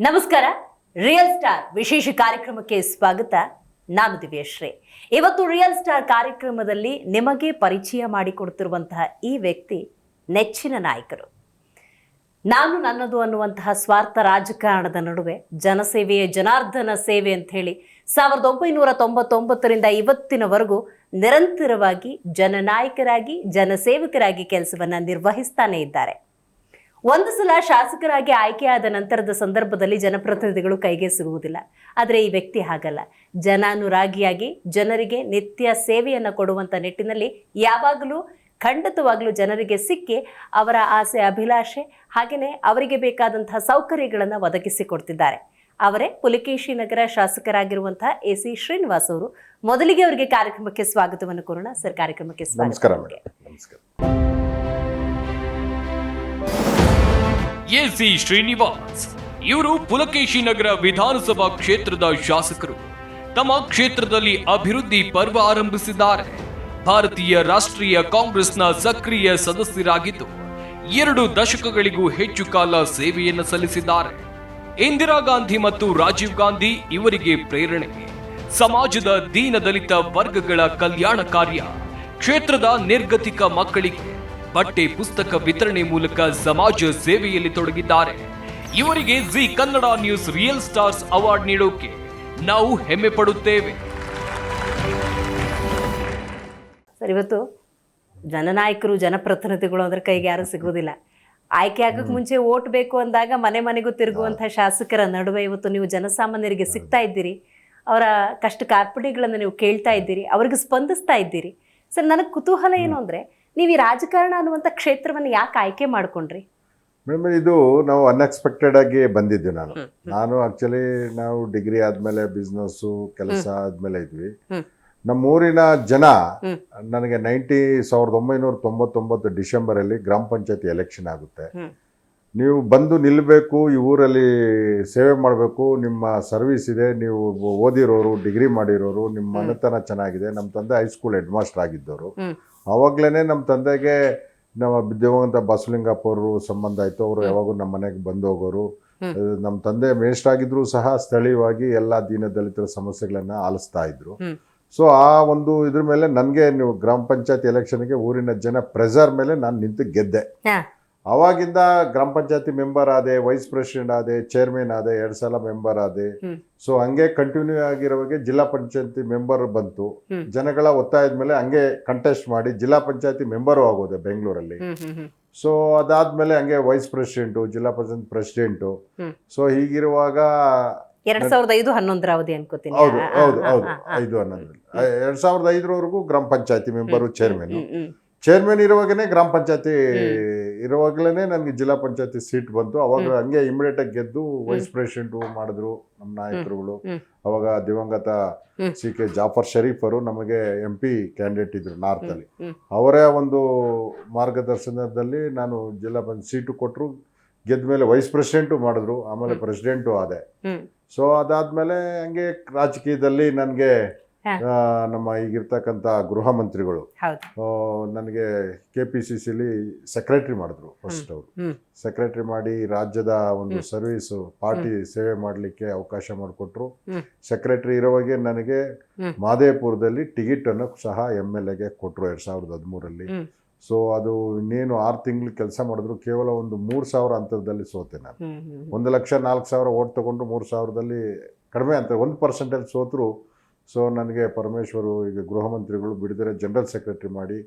ನಮಸ್ಕಾರ. Real star ವಿಶೇಷ ಕಾರ್ಯಕ್ರಮಕ್ಕೆ ಸ್ವಾಗತ. ನಾನು ದಿವ್ಯಶ್ರೀ. ಇವತ್ತು ರಿಯಲ್ ಸ್ಟಾರ್ ಕಾರ್ಯಕ್ರಮದಲ್ಲಿ ನಿಮಗೆ ಪರಿಚಯ ಮಾಡಿಕೊಡ್ತಿರುವಂತಹ ಈ ವ್ಯಕ್ತಿ ನೆಚ್ಚಿನ ನಾಯಕರು. ನಾನು ನನ್ನದು ಅನ್ನುವಂತಹ ಸ್ವಾರ್ಥ ರಾಜಕಾರಣದ ನಡುವೆ ಜನಸೇವೆಯ ಜನಾರ್ದನ ಸೇವೆ ಅಂತ ಹೇಳಿ ಸಾವಿರದ ಒಂಬೈನೂರ ತೊಂಬತ್ತೊಂಬತ್ತರಿಂದ ಇವತ್ತಿನವರೆಗೂ ನಿರಂತರವಾಗಿ ಜನನಾಯಕರಾಗಿ, ಜನಸೇವಕರಾಗಿ ಕೆಲಸವನ್ನು ನಿರ್ವಹಿಸ್ತಾನೆ ಇದ್ದಾರೆ. ಒಂದು ಸಲ ಶಾಸಕರಾಗಿ ಆಯ್ಕೆಯಾದ ನಂತರದ ಸಂದರ್ಭದಲ್ಲಿ ಜನಪ್ರತಿನಿಧಿಗಳು ಕೈಗೆ ಸಿಗುವುದಿಲ್ಲ ಆದರೆ ಈ ವ್ಯಕ್ತಿ ಹಾಗಲ್ಲ. ಜನಾನುರಾಗಿಯಾಗಿ ಜನರಿಗೆ ನಿತ್ಯ ಸೇವೆಯನ್ನು ಕೊಡುವಂಥ ನಿಟ್ಟಿನಲ್ಲಿ ಯಾವಾಗಲೂ ಖಂಡಿತವಾಗಲೂ ಜನರಿಗೆ ಸಿಕ್ಕಿ ಅವರ ಆಸೆ ಅಭಿಲಾಷೆ ಹಾಗೆಯೇ ಅವರಿಗೆ ಬೇಕಾದಂತಹ ಸೌಕರ್ಯಗಳನ್ನು ಒದಗಿಸಿಕೊಡ್ತಿದ್ದಾರೆ ಅವರೇ ಪುಲಿಕೇಶಿ ನಗರ ಶಾಸಕರಾಗಿರುವಂತಹ ಎ ಸಿ ಶ್ರೀನಿವಾಸ್ ಅವರು. ಮೊದಲಿಗೆ ಅವರಿಗೆ ಕಾರ್ಯಕ್ರಮಕ್ಕೆ ಸ್ವಾಗತವನ್ನು ಕೋರೋಣ ಸರ್ ಕಾರ್ಯಕ್ರಮಕ್ಕೆ ಸ್ವಾಗತ. ನಮಸ್ಕಾರ. A C Srinivas. ಇವರು ಪುಲಕೇಶಿ ನಗರ ವಿಧಾನಸಭಾ ಕ್ಷೇತ್ರದ ಶಾಸಕರು. ತಮ್ಮ ಕ್ಷೇತ್ರದಲ್ಲಿ ಅಭಿವೃದ್ಧಿ ಪರ್ವ ಆರಂಭಿಸಿದ್ದಾರೆ. ಭಾರತೀಯ ರಾಷ್ಟ್ರೀಯ ಕಾಂಗ್ರೆಸ್ನ ಸಕ್ರಿಯ ಸದಸ್ಯರಾಗಿದ್ದು, ಎರಡು ದಶಕಗಳಿಗೂ ಹೆಚ್ಚು ಕಾಲ ಸೇವೆಯನ್ನು ಸಲ್ಲಿಸಿದ್ದಾರೆ. ಇಂದಿರಾ ಗಾಂಧಿ ಮತ್ತು ರಾಜೀವ್ ಗಾಂಧಿ ಇವರಿಗೆ ಪ್ರೇರಣೆ. ಸಮಾಜದ ದೀನ ದಲಿತ ವರ್ಗಗಳ ಕಲ್ಯಾಣ ಕಾರ್ಯ ಕ್ಷೇತ್ರದ ನಿರ್ಗತಿಕ ಮಕ್ಕಳಿಗೆ ಬಟ್ಟೆ ಪುಸ್ತಕ ವಿತರಣೆ ಮೂಲಕ ಸಮಾಜ ಸೇವೆಯಲ್ಲಿ ತೊಡಗಿದ್ದಾರೆ. ಇವರಿಗೆ Zee Kannada news real stars award ನೀಡೋಕೆ ನಾವು ಹೆಮ್ಮೆ ಪಡುತ್ತೇವೆ. ಸರ್ ಇವತ್ತು ಜನನಾಯಕರು ಜನಪ್ರತಿನಿಧಿಗಳು ಅಂದ್ರೆ ಕೈಗೆ ಯಾರು ಸಿಗುವುದಿಲ್ಲ. ಆಯ್ಕೆ ಆಗಕ್ಕೆ ಮುಂಚೆ ಓಟ್ ಬೇಕು ಅಂದಾಗ ಮನೆ ಮನೆಗೂ ತಿರುಗುವಂತಹ ಶಾಸಕರ ನಡುವೆ ಇವತ್ತು ನೀವು ಜನಸಾಮಾನ್ಯರಿಗೆ ಸಿಗ್ತಾ ಇದ್ದೀರಿ. ಅವರ ಕಷ್ಟ ಕಾರ್ಪಣ್ಯಗಳನ್ನು ನೀವು ಕೇಳ್ತಾ ಇದ್ದೀರಿ. ಅವ್ರಿಗೆ ಸ್ಪಂದಿಸ್ತಾ ಇದ್ದೀರಿ. ಸರ್ ನನಗೆ ಕುತೂಹಲ ಏನು ಅಂದ್ರೆ ನೀವು ಈ ರಾಜಕಾರಣ ಅನ್ನುವಂಥ ಕ್ಷೇತ್ರವನ್ನು ಯಾಕೆ ಆಯ್ಕೆ ಮಾಡ್ಕೊಂಡ್ರಿ? ಮೇಡಮ್ ಇದು ನಾವು ಅನ್ಎಕ್ಸ್ಪೆಕ್ಟೆಡ್ ಆಗಿ ಬಂದಿದ್ದೆ ನಾನು. ನಾನು ಆಕ್ಚುಲಿ ನಾವು ಡಿಗ್ರಿ ಆದ್ಮೇಲೆ ಬಿಸ್ನೆಸ್ಸು ಕೆಲಸ ಆದ್ಮೇಲೆ ಇದ್ವಿ. ನಮ್ಮ ನಮ್ಮೂರಿನ ಜನ. ನನಗೆ ನೈಂಟಿ ಸಾವಿರದ ಒಂಬೈನೂರ ತೊಂಬತ್ತೊಂಬತ್ತು ಡಿಸೆಂಬರಲ್ಲಿ ಗ್ರಾಮ ಪಂಚಾಯತಿ ಎಲೆಕ್ಷನ್ ಆಗುತ್ತೆ. ನೀವು ಬಂದು ನಿಲ್ಲಬೇಕು ಈ ಊರಲ್ಲಿ ಸೇವೆ ಮಾಡಬೇಕು ನಿಮ್ಮ ಸರ್ವಿಸ್ ಇದೆ ನೀವು ಓದಿರೋರು ಡಿಗ್ರಿ ಮಾಡಿರೋರು ನಿಮ್ಮ ಮನೆತನ ಚೆನ್ನಾಗಿದೆ ನಮ್ಮ ತಂದೆ ಹೈಸ್ಕೂಲ್ ಹೆಡ್ ಮಾಸ್ಟರ್ ಆಗಿದ್ದವರು. ಹ್ಮ್. ಅವಾಗ್ಲೇ ನಮ್ಮ ತಂದೆಗೆ ನಮ್ಮ ದೇವಂತ ಬಸಲಿಂಗಪ್ಪ ಅವರು ಸಂಬಂಧ ಆಯಿತು ಅವರು ಯಾವಾಗೂ ನಮ್ಮ ಮನೆಗೆ ಬಂದು ಹೋಗೋರು ನಮ್ಮ ತಂದೆ ಮೇಷ್ಟ್ರ್ ಆಗಿದ್ರು ಸಹ ಸ್ಥಳೀಯವಾಗಿ ಎಲ್ಲ ದೀನ ದಲಿತರ ಸಮಸ್ಯೆಗಳನ್ನ ಆಲಿಸ್ತಾ ಇದ್ರು. ಸೊ ಆ ಒಂದು ಇದ್ರ ಮೇಲೆ ನನಗೆ ನೀವು ಗ್ರಾಮ ಪಂಚಾಯತ್ ಎಲೆಕ್ಷನ್ಗೆ ಊರಿನ ಜನ ಪ್ರೆಸರ್ ಮೇಲೆ ನಾನು ನಿಂತು ಗೆದ್ದೆ. ಅವಾಗಿಂದ ಗ್ರಾಮ ಪಂಚಾಯತಿ ಮೆಂಬರ್ ಆದೆ ವೈಸ್ ಪ್ರೆಸಿಡೆಂಟ್ ಆದೆ ಚೇರ್ಮನ್ ಆದೆ ಎರಡು ಸಲ ಮೆಂಬರ್ ಆದೆ. ಸೊ ಹಂಗೆ ಕಂಟಿನ್ಯೂ ಆಗಿರೋವಾಗ ಜಿಲ್ಲಾ ಪಂಚಾಯತಿ ಮೆಂಬರ್ ಬಂತು. ಜನಗಳ ಒತ್ತಾಯದ ಮೇಲೆ ಹಂಗೆ ಕಂಟೆಸ್ಟ್ ಮಾಡಿ ಜಿಲ್ಲಾ ಪಂಚಾಯತಿ ಮೆಂಬರು ಆಗೋದೆ ಬೆಂಗಳೂರಲ್ಲಿ. ಸೊ ಅದಾದ್ಮೇಲೆ ಹಂಗೆ ವೈಸ್ ಪ್ರೆಸಿಡೆಂಟು ಜಿಲ್ಲಾ ಪಂಚಾಯತ್ ಪ್ರೆಸಿಡೆಂಟು. ಸೊ ಹೀಗಿರುವಾಗ ಎರಡ್ ಸಾವಿರದ ಐದು ಹನ್ನೊಂದರ ಅವಧಿ ಅನ್ಕೋತೀನಿ. ಹೌದು ಹೌದು ಹೌದು. ಐದು ಹನ್ನೊಂದು. ಎರಡ್ ಸಾವಿರದ ಐದರವರೆಗೂ ಗ್ರಾಮ ಪಂಚಾಯತಿ ಮೆಂಬರು ಚೇರ್ಮನ್ ಚೇರ್ಮನ್ ಇರುವಾಗನೇ ಗ್ರಾಮ ಪಂಚಾಯತಿ ಇರುವಾಗಲೇ ನನಗೆ ಜಿಲ್ಲಾ ಪಂಚಾಯತಿ ಸೀಟ್ ಬಂತು. ಅವಾಗ ಹಂಗೆ ಇಮಿಡಿಯೇಟ್ ಆಗಿ ಗೆದ್ದು ವೈಸ್ ಪ್ರೆಸಿಡೆಂಟ್ ಮಾಡಿದ್ರು ನಮ್ಮ ನಾಯಕರುಗಳು. ಅವಾಗ ದಿವಂಗತ. ಸಿ ಕೆ ಜಾಫರ್ ಶರೀಫ್ ಅವರು ನಮಗೆ ಎಂ ಪಿ ಕ್ಯಾಂಡಿಡೇಟ್ ಇದ್ರು ನಾರ್ತ್ ಅಲ್ಲಿ. ಹ್ಮ್. ಅವರೇ ಒಂದು ಮಾರ್ಗದರ್ಶನದಲ್ಲಿ ನಾನು ಜಿಲ್ಲಾ ಪಂಚಾಯತ್ ಸೀಟು ಕೊಟ್ಟರು ಗೆದ್ದ ಮೇಲೆ ವೈಸ್ ಪ್ರೆಸಿಡೆಂಟು ಮಾಡಿದ್ರು ಆಮೇಲೆ ಪ್ರೆಸಿಡೆಂಟು ಆದೆ. ಸೊ ಅದಾದ್ಮೇಲೆ ಹಂಗೆ ರಾಜಕೀಯದಲ್ಲಿ ನನಗೆ. ನಮ್ಮ ಈಗಿರ್ತಕ್ಕಂಥ ಗೃಹ ಮಂತ್ರಿಗಳು. ನನಗೆ ಕೆ ಪಿ ಸಿ ಸಿಲಿ ಸೆಕ್ರೆಟರಿ ಮಾಡಿದ್ರು ಫಸ್ಟ್ ಅವರು. ಸೆಕ್ರೆಟರಿ ಮಾಡಿ ರಾಜ್ಯದ ಒಂದು ಸರ್ವಿಸ್ ಪಾರ್ಟಿ ಸೇವೆ ಮಾಡಲಿಕ್ಕೆ ಅವಕಾಶ ಮಾಡಿಕೊಟ್ರು. ಸೆಕ್ರೆಟರಿ ಇರೋವಾಗೆ ನನಗೆ. ಮಾದೇಪುರದಲ್ಲಿ ಟಿಕೆಟ್ ಅನ್ನು ಸಹ ಎಂ ಎಲ್ ಎಗೆ ಕೊಟ್ಟರು ಎರಡ್ ಸಾವಿರದ ಹದಿಮೂರಲ್ಲಿ ಸೊ ಅದು ಇನ್ನೇನು ಆರು ತಿಂಗಳು ಕೆಲಸ ಮಾಡಿದ್ರು ಕೇವಲ ಒಂದು ಮೂರು ಸಾವಿರ ಅಂತರದಲ್ಲಿ ಸೋತೆ ನಾನು. ಒಂದು ಲಕ್ಷ ನಾಲ್ಕು ಸಾವಿರ ಓಟ್ ತಗೊಂಡು ಮೂರು ಸಾವಿರದಲ್ಲಿ ಕಡಿಮೆ ಅಂತ ಒಂದು ಪರ್ಸೆಂಟಲ್ಲಿ ಸೋತರು ಸೊ ನನಗೆ ಪರಮೇಶ್ವರು ಈಗ ಗೃಹ ಮಂತ್ರಿಗಳು ಬಿಡಿದರೆ ಜನರಲ್ ಸೆಕ್ರೆಟರಿ ಮಾಡಿ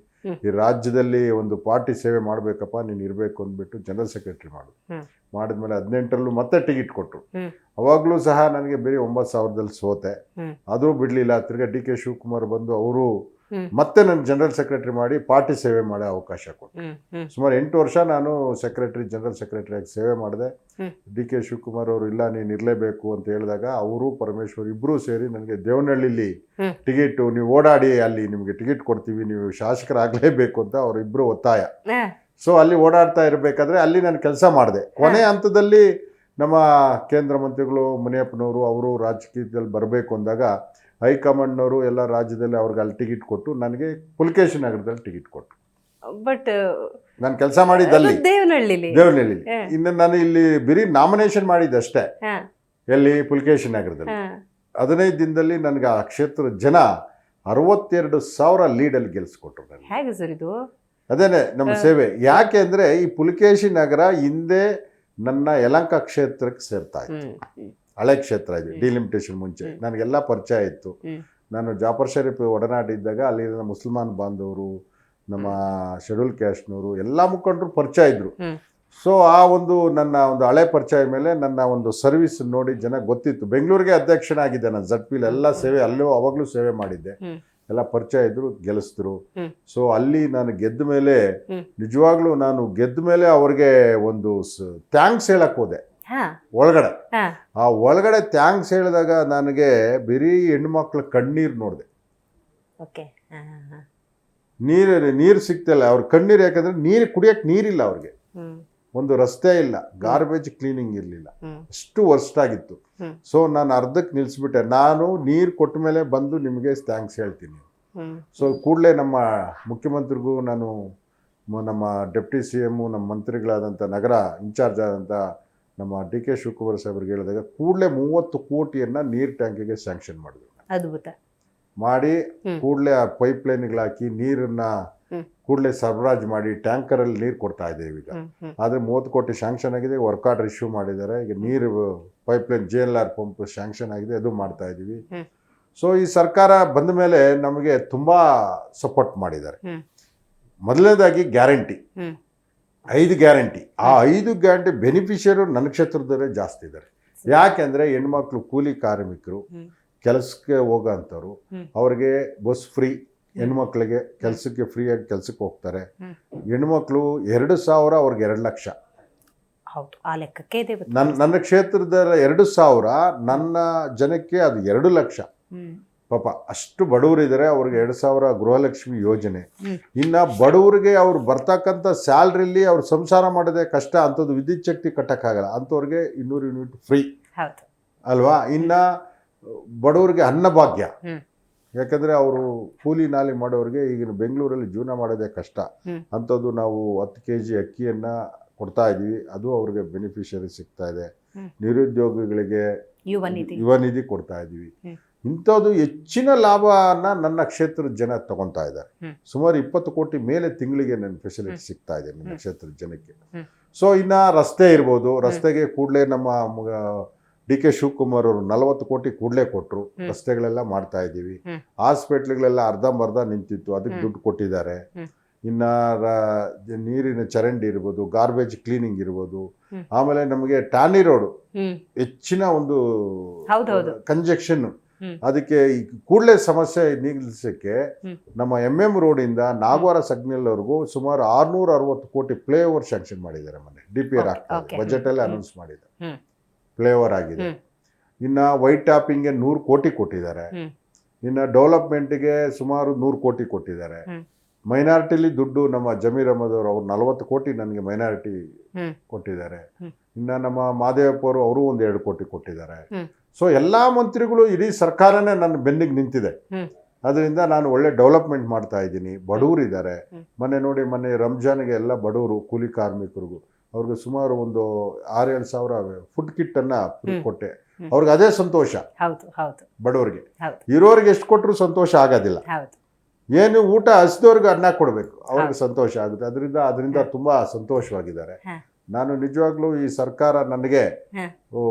ಈ ರಾಜ್ಯದಲ್ಲಿ ಒಂದು ಪಾರ್ಟಿ ಸೇವೆ ಮಾಡಬೇಕಪ್ಪ ನೀನು ಇರಬೇಕು ಅಂದ್ಬಿಟ್ಟು ಜನರಲ್ ಸೆಕ್ರೆಟರಿ ಮಾಡು. ಮಾಡಿದ್ಮೇಲೆ ಹದಿನೆಂಟರಲ್ಲೂ ಮತ್ತೆ ಟಿಕೆಟ್ ಕೊಟ್ಟರು. ಅವಾಗಲೂ ಸಹ ನನಗೆ ಬರೀ ಒಂಬತ್ತು ಸಾವಿರದಲ್ಲಿ ಸೋತೆ. ಆದರೂ ಬಿಡಲಿಲ್ಲ ತಿರ್ಗಾ ಡಿ ಕೆ ಶಿವಕುಮಾರ್ ಬಂದು ಅವರು. ಮತ್ತೆ ನಾನು ಜನರಲ್ ಸೆಕ್ರೆಟರಿ ಮಾಡಿ ಪಾರ್ಟಿ ಸೇವೆ ಮಾಡೋ ಅವಕಾಶ ಹ್ಮ್ ಸುಮಾರು ಎಂಟು ವರ್ಷ ನಾನು ಸೆಕ್ರೆಟರಿ ಜನರಲ್ ಸೆಕ್ರೆಟರಿಯಾಗಿ ಸೇವೆ ಮಾಡಿದೆ. ಡಿ ಕೆ ಶಿವಕುಮಾರ್ ಅವರು ಇಲ್ಲ ನೀನು ಇರಲೇಬೇಕು ಅಂತ ಹೇಳಿದಾಗ ಅವರು ಪರಮೇಶ್ವರ್ ಇಬ್ಬರೂ ಸೇರಿ ನನಗೆ ದೇವನಹಳ್ಳಿಲಿ. ಟಿಕೆಟ್ ನೀವು ಓಡಾಡಿ ಅಲ್ಲಿ ನಿಮಗೆ ಟಿಕೆಟ್ ಕೊಡ್ತೀವಿ ನೀವು ಶಾಸಕರಾಗಲೇಬೇಕು ಅಂತ ಅವರಿಬ್ಬರು ಒತ್ತಾಯ. ಸೊ ಅಲ್ಲಿ ಓಡಾಡ್ತಾ ಇರಬೇಕಾದ್ರೆ ಅಲ್ಲಿ ನಾನು ಕೆಲಸ ಮಾಡಿದೆ. ಕೊನೆ ಹಂತದಲ್ಲಿ ನಮ್ಮ ಕೇಂದ್ರ ಮಂತ್ರಿಗಳು ಮುನಿಯಪ್ಪನವರು ಅವರು ರಾಜಕೀಯದಲ್ಲಿ ಬರಬೇಕು ಅಂದಾಗ ಹೈಕಮಾಂಡ್ನವರು ಎಲ್ಲ ರಾಜ್ಯದಲ್ಲಿ ಅವ್ರಿಗೆ ಅಲ್ಲಿ ಟಿಕೆಟ್ ಕೊಟ್ಟು ನನಗೆ ಪುಲಕೇಶಿ ನಗರದಲ್ಲಿ ಟಿಕೆಟ್ ಕೊಟ್ಟರು ಬಟ್ ನಾನು ಕೆಲಸ ಮಾಡಿದ್ದಲ್ಲಿ. ದೇವನಹಳ್ಳಿಲಿ. ದೇವನಹಳ್ಳಿ. ಇನ್ನು ನಾನು ಇಲ್ಲಿ ಬರೀ ನಾಮಿನೇಷನ್ ಮಾಡಿದ್ದಷ್ಟೇ. ಅಷ್ಟೇ ಎಲ್ಲಿ? ಪುಲಕೇಶಿ ನಗರದಲ್ಲಿ. ಹದಿನೈದು ದಿನದಲ್ಲಿ ನನಗೆ ಆ ಕ್ಷೇತ್ರದ ಜನ ಅರವತ್ತೆರಡು ಸಾವಿರ ಲೀಡಲ್ಲಿ ಗೆಲ್ಸ್ಕೊಟ್ರು ನನಗೆ. ಹೇಗೆ ಸರ್ ಇದು? ಅದೇನೆ ನಮ್ಮ ಸೇವೆ. ಯಾಕೆ ಅಂದರೆ ಈ ಪುಲಕೇಶಿ ನಗರ ಹಿಂದೆ ನನ್ನ ಯಲಂಕ ಕ್ಷೇತ್ರಕ್ಕೆ ಸೇರ್ತಾ ಇತ್ತು. ಹಳೆ ಕ್ಷೇತ್ರ ಇದು ಡಿಲಿಮಿಟೇಷನ್ ಮುಂಚೆ. ನನಗೆಲ್ಲ ಪರಿಚಯ ಇತ್ತು. ನಾನು ಜಾಫರ್ ಶರೀಫ್ ಒಡನಾಟ ಇದ್ದಾಗ ಅಲ್ಲಿನ ಮುಸಲ್ಮಾನ್ ಬಾಂಧವರು ನಮ್ಮ ಶೆಡ್ಯೂಲ್ ಕ್ಯಾಶ್ನವರು ಎಲ್ಲ ಮುಖಂಡರು ಪರಿಚಯ ಇದ್ರು. ಸೊ ಆ ಒಂದು ನನ್ನ ಒಂದು ಹಳೆ ಪರಿಚಯ ಮೇಲೆ ನನ್ನ ಒಂದು ಸರ್ವಿಸ್ ನೋಡಿ ಜನ ಗೊತ್ತಿತ್ತು. ಬೆಂಗಳೂರಿಗೆ ಅಧ್ಯಕ್ಷನಾಗಿದ್ದೆ ನಾನು ಜಡ್ ಪಿಲ್ ಎಲ್ಲ ಸೇವೆ ಅಲ್ಲೂ ಅವಾಗಲೂ ಸೇವೆ ಮಾಡಿದ್ದೆ. ಎಲ್ಲ ಪರಿಚಯ ಇದ್ರು ಗೆಲ್ಲಿಸಿದ್ರು. ಸೊ ಅಲ್ಲಿ ನಾನು ಗೆದ್ದ ಮೇಲೆ ನಿಜವಾಗ್ಲೂ ನಾನು ಗೆದ್ದ ಮೇಲೆ ಅವ್ರಿಗೆ ಒಂದು ಥ್ಯಾಂಕ್ಸ್ ಹೇಳಕ್ ಹೋದೆ. ಒಳಗಡೆ. ಆ ಒಳಗಡೆ ಥ್ಯಾಂಕ್ಸ್ ಹೇಳಿದಾಗ ನನಗೆ ಬರೀ ಹೆಣ್ಮಕ್ಳ ಕಣ್ಣೀರು ನೋಡಿದೆ. ನೀರು ನೀರು ಸಿಗ್ತಿಲ್ಲ ಅವ್ರ ಕಣ್ಣೀರು ಯಾಕಂದ್ರೆ ನೀರು ಕುಡಿಯಕ್ಕೆ ನೀರಿಲ್ಲ ಅವ್ರಿಗೆ. ಒಂದು ರಸ್ತೆ ಇಲ್ಲ ಗಾರ್ಬೇಜ್ ಕ್ಲೀನಿಂಗ್ ಇರಲಿಲ್ಲ. ಅಷ್ಟು ವರ್ಸ್ಟ್ ಆಗಿತ್ತು. ಸೊ ನಾನು ಅರ್ಧಕ್ಕೆ ನಿಲ್ಲಿಸ್ಬಿಟ್ಟೆ ನಾನು ನೀರು ಕೊಟ್ಟ ಮೇಲೆ ಬಂದು ನಿಮಗೆ ಥ್ಯಾಂಕ್ಸ್ ಹೇಳ್ತೀನಿ. ಸೊ ಕೂಡಲೇ ನಮ್ಮ ಮುಖ್ಯಮಂತ್ರಿಗೂ ನಾನು ನಮ್ಮ ಡೆಪ್ಟಿ ಸಿ ಎಮ್ಮು ನಮ್ಮ ಮಂತ್ರಿಗಳಾದಂಥ ನಗರ ಇನ್ಚಾರ್ಜ್ ಆದಂಥ ನಮ್ಮ ಡಿ ಕೆ ಶಿವಕುಮಾರ್ ಸಾಹೇಬ್ರಿಗೆ ಹೇಳಿದಾಗ ಕೂಡಲೇ ಮೂವತ್ತು ಕೋಟಿಯನ್ನು ನೀರು ಟ್ಯಾಂಕಿಗೆ ಸ್ಯಾಂಕ್ಷನ್ ಮಾಡಿದ್ರು ಅದ್ಭುತ ಮಾಡಿ. ಕೂಡಲೇ ಆ ಪೈಪ್ ಲೈನ್ಗಳು ಹಾಕಿ ನೀರನ್ನ. ಕೂಡಲೇ ಸರಬರಾಜು ಮಾಡಿ ಟ್ಯಾಂಕರಲ್ಲಿ ನೀರು ಕೊಡ್ತಾ ಇದ್ದೇವೆ ಈಗ ಆದ್ರೆ ಮೂವತ್ತು ಕೋಟಿ ಸ್ಯಾಂಕ್ಷನ್ ಆಗಿದೆ ವರ್ಕ್ ಆರ್ಡರ್ ಇಶ್ಯೂ ಮಾಡಿದ್ದಾರೆ ಈಗ ನೀರು pipeline J L R pump sanction ಆಗಿದೆ ಅದು ಮಾಡ್ತಾ ಇದ್ದೀವಿ. ಸೊ ಈ ಸರ್ಕಾರ ಬಂದ ಮೇಲೆ ನಮಗೆ ತುಂಬಾ ಸಪೋರ್ಟ್ ಮಾಡಿದ್ದಾರೆ. ಮೊದಲನೇದಾಗಿ ಗ್ಯಾರಂಟಿ. ಐದು ಗ್ಯಾರಂಟಿ. ಆ ಐದು ಗ್ಯಾರಂಟಿ ಬೆನಿಫಿಷಿಯರು ನನ್ನ ಕ್ಷೇತ್ರದವರೇ ಜಾಸ್ತಿ ಇದ್ದಾರೆ ಯಾಕೆಂದರೆ ಹೆಣ್ಮಕ್ಳು ಕೂಲಿ ಕಾರ್ಮಿಕರು. ಕೆಲಸಕ್ಕೆ ಹೋಗೋಂಥವ್ರು. ಅವ್ರಿಗೆ ಬಸ್ ಫ್ರೀ ಹೆಣ್ಮಕ್ಳಿಗೆ ಕೆಲಸಕ್ಕೆ ಫ್ರೀಯಾಗಿ ಕೆಲಸಕ್ಕೆ ಹೋಗ್ತಾರೆ. ಹೆಣ್ಮಕ್ಳು ಎರಡು ಸಾವಿರ ಅವ್ರಿಗೆ ಎರಡು ಲಕ್ಷ. ಹೌದು. ಆ ಲೆಕ್ಕಕ್ಕೆ ಇದೆ ನನ್ನ ನನ್ನ ಕ್ಷೇತ್ರದ ಎರಡು ಸಾವಿರ ನನ್ನ ಜನಕ್ಕೆ ಅದು ಎರಡು ಲಕ್ಷ. ಪಾಪ ಅಷ್ಟು ಬಡವರಿದ್ದಾರೆ ಅವ್ರಿಗೆ ಎರಡು ಸಾವಿರ ಗೃಹಲಕ್ಷ್ಮಿ ಯೋಜನೆ. ಇನ್ನು ಬಡವರಿಗೆ ಅವ್ರು ಬರ್ತಕ್ಕಂಥ ಸ್ಯಾಲ್ರಿಲಿ ಅವ್ರು ಸಂಸಾರ ಮಾಡೋದೇ ಕಷ್ಟ ಅಂಥದ್ದು ವಿದ್ಯುತ್ ಶಕ್ತಿ ಕಟ್ಟೋಕ್ಕಾಗಲ್ಲ. ಅಂಥವ್ರಿಗೆ ಇನ್ನೂರು ಯೂನಿಟ್ ಫ್ರೀ. ಅಲ್ವಾ? ಇನ್ನು ಬಡವರಿಗೆ ಅನ್ನಭಾಗ್ಯ. ಯಾಕಂದರೆ ಅವರು ಕೂಲಿ ನಾಲಿ ಮಾಡೋರಿಗೆ ಈಗಿನ ಬೆಂಗಳೂರಲ್ಲಿ ಜೀವನ ಮಾಡೋದೇ ಕಷ್ಟ. ಅಂಥದ್ದು ನಾವು ಹತ್ತು ಕೆ ಜಿ ಅಕ್ಕಿಯನ್ನು ಕೊಡ್ತಾ ಇದ್ದೀವಿ. ಅದು ಅವ್ರಿಗೆ ಬೆನಿಫಿಷರಿ ಸಿಗ್ತಾ ಇದೆ. ನಿರುದ್ಯೋಗಿಗಳಿಗೆ ಯುವ ನಿಧಿ. ಯುವ ನಿಧಿ ಕೊಡ್ತಾ ಇದ್ದೀವಿ. ಇಂಥದ್ದು ಹೆಚ್ಚಿನ ಲಾಭನ ನನ್ನ ಕ್ಷೇತ್ರದ ಜನ ತಗೊತಾ ಇದ್ದಾರೆ. ಸುಮಾರು ಇಪ್ಪತ್ತು ಕೋಟಿ ಮೇಲೆ ತಿಂಗಳಿಗೆ ನನ್ನ ಫೆಸಿಲಿಟಿ ಸಿಗ್ತಾ ಇದೆ ನನ್ನ ಕ್ಷೇತ್ರದ ಜನಕ್ಕೆ. ಸೊ ಇನ್ನು ರಸ್ತೆ ಇರ್ಬೋದು ರಸ್ತೆಗೆ ಕೂಡಲೇ ನಮ್ಮ ಡಿ ಕೆ ಶಿವಕುಮಾರ್ ಅವರು ನಲವತ್ತು ಕೋಟಿ ಕೂಡಲೇ ಕೊಟ್ಟರು. ರಸ್ತೆಗಳೆಲ್ಲ ಮಾಡ್ತಾ ಇದ್ದೀವಿ. ಹಾಸ್ಪಿಟ್ಲ್ಗಳೆಲ್ಲ ಅರ್ಧಂಬರ್ಧ ನಿಂತಿತ್ತು ಅದಕ್ಕೆ. ದುಡ್ಡು ಕೊಟ್ಟಿದ್ದಾರೆ. ಇನ್ನು ನೀರಿನ ಚರಂಡಿ ಇರ್ಬೋದು ಗಾರ್ಬೇಜ್ ಕ್ಲೀನಿಂಗ್ ಇರ್ಬೋದು ಆಮೇಲೆ ನಮಗೆ ಟಾನಿ ರೋಡು ಹೆಚ್ಚಿನ ಒಂದು. ಕಂಜೆಕ್ಷನ್. ಅದಕ್ಕೆ ಈ ಕೂಡಲೇ ಸಮಸ್ಯೆ ನೀಗಿಸಕ್ಕೆ ನಮ್ಮ ಎಂ ಎಂ ರೋಡಿಂದ ನಾಗವಾರ ಸಗ್ನಲ್ವರೆಗೂ ಸುಮಾರು ಆರ್ನೂರ ಅರವತ್ತು ಕೋಟಿ ಪ್ಲೇ ಓವರ್ ಶಾಂಕ್ಷನ್ ಮಾಡಿದ್ದಾರೆ ಮೊನ್ನೆ ಡಿ ಪಿ ಆರ್ ಅಲ್ಲಿ ಅನೌನ್ಸ್ ಮಾಡಿದ್ದಾರೆ. ಪ್ಲೇ ಓವರ್ ಆಗಿದೆ. ಇನ್ನ ವೈಟ್ ಟಾಪಿಂಗ್ಗೆ ನೂರು ಕೋಟಿ ಕೊಟ್ಟಿದ್ದಾರೆ. ಇನ್ನ ಡೆವಲಪ್ಮೆಂಟ್ ಡೆವಲಪ್ಮೆಂಟ್ಗೆ ಸುಮಾರು ನೂರು ಕೋಟಿ ಕೊಟ್ಟಿದ್ದಾರೆ. ಮೈನಾರಿಟಿಲಿ ದುಡ್ಡು ನಮ್ಮ ಜಮೀರ್ ಅಹಮದ್ ಅವರು ಅವ್ರು ನಲವತ್ತು ಕೋಟಿ ನನಗೆ ಮೈನಾರಿಟಿ ಕೊಟ್ಟಿದ್ದಾರೆ. ಇನ್ನ ನಮ್ಮ ಮಾದೇವಪ್ಪ ಅವರು ಅವರು ಒಂದು ಎರಡು ಕೋಟಿ ಕೊಟ್ಟಿದ್ದಾರೆ. ಸೊ ಎಲ್ಲಾ ಮಂತ್ರಿಗಳು ಇಡೀ ಸರ್ಕಾರನೇ ನನ್ನ ಬೆನ್ನಿಗೆ ನಿಂತಿದೆ. ಅದರಿಂದ ನಾನು ಒಳ್ಳೆ ಡೆವಲಪ್ಮೆಂಟ್ ಮಾಡ್ತಾ ಇದ್ದೀನಿ. ಬಡವರು ಇದ್ದಾರೆ. ಹ್ಮ್. ಮೊನ್ನೆ ನೋಡಿ ಮೊನ್ನೆ ರಂಜಾನ್ಗೆ ಎಲ್ಲ ಬಡವರು ಕೂಲಿ ಕಾರ್ಮಿಕರಿಗೂ ಅವ್ರಿಗೆ ಸುಮಾರು ಒಂದು ಆರೇಳು ಸಾವಿರ ಫುಡ್ ಕಿಟ್ ಅನ್ನ ಕೊಟ್ಟೆ. ಅವ್ರಿಗೆ ಅದೇ ಸಂತೋಷ. ಬಡವರಿಗೆ. ಇರೋರಿಗೆ ಎಷ್ಟು ಕೊಟ್ಟರು ಸಂತೋಷ ಆಗೋದಿಲ್ಲ. ಏನು ಊಟ ಹಸಿದವ್ರಿಗೆ ಅನ್ನ ಕೊಡಬೇಕು. ಅವ್ರಿಗೆ ಸಂತೋಷ ಆಗುತ್ತೆ. ಅದರಿಂದ ಅದರಿಂದ ತುಂಬಾ ಸಂತೋಷವಾಗಿದ್ದಾರೆ. ನಾನು ನಿಜವಾಗ್ಲೂ ಈ ಸರ್ಕಾರ ನನಗೆ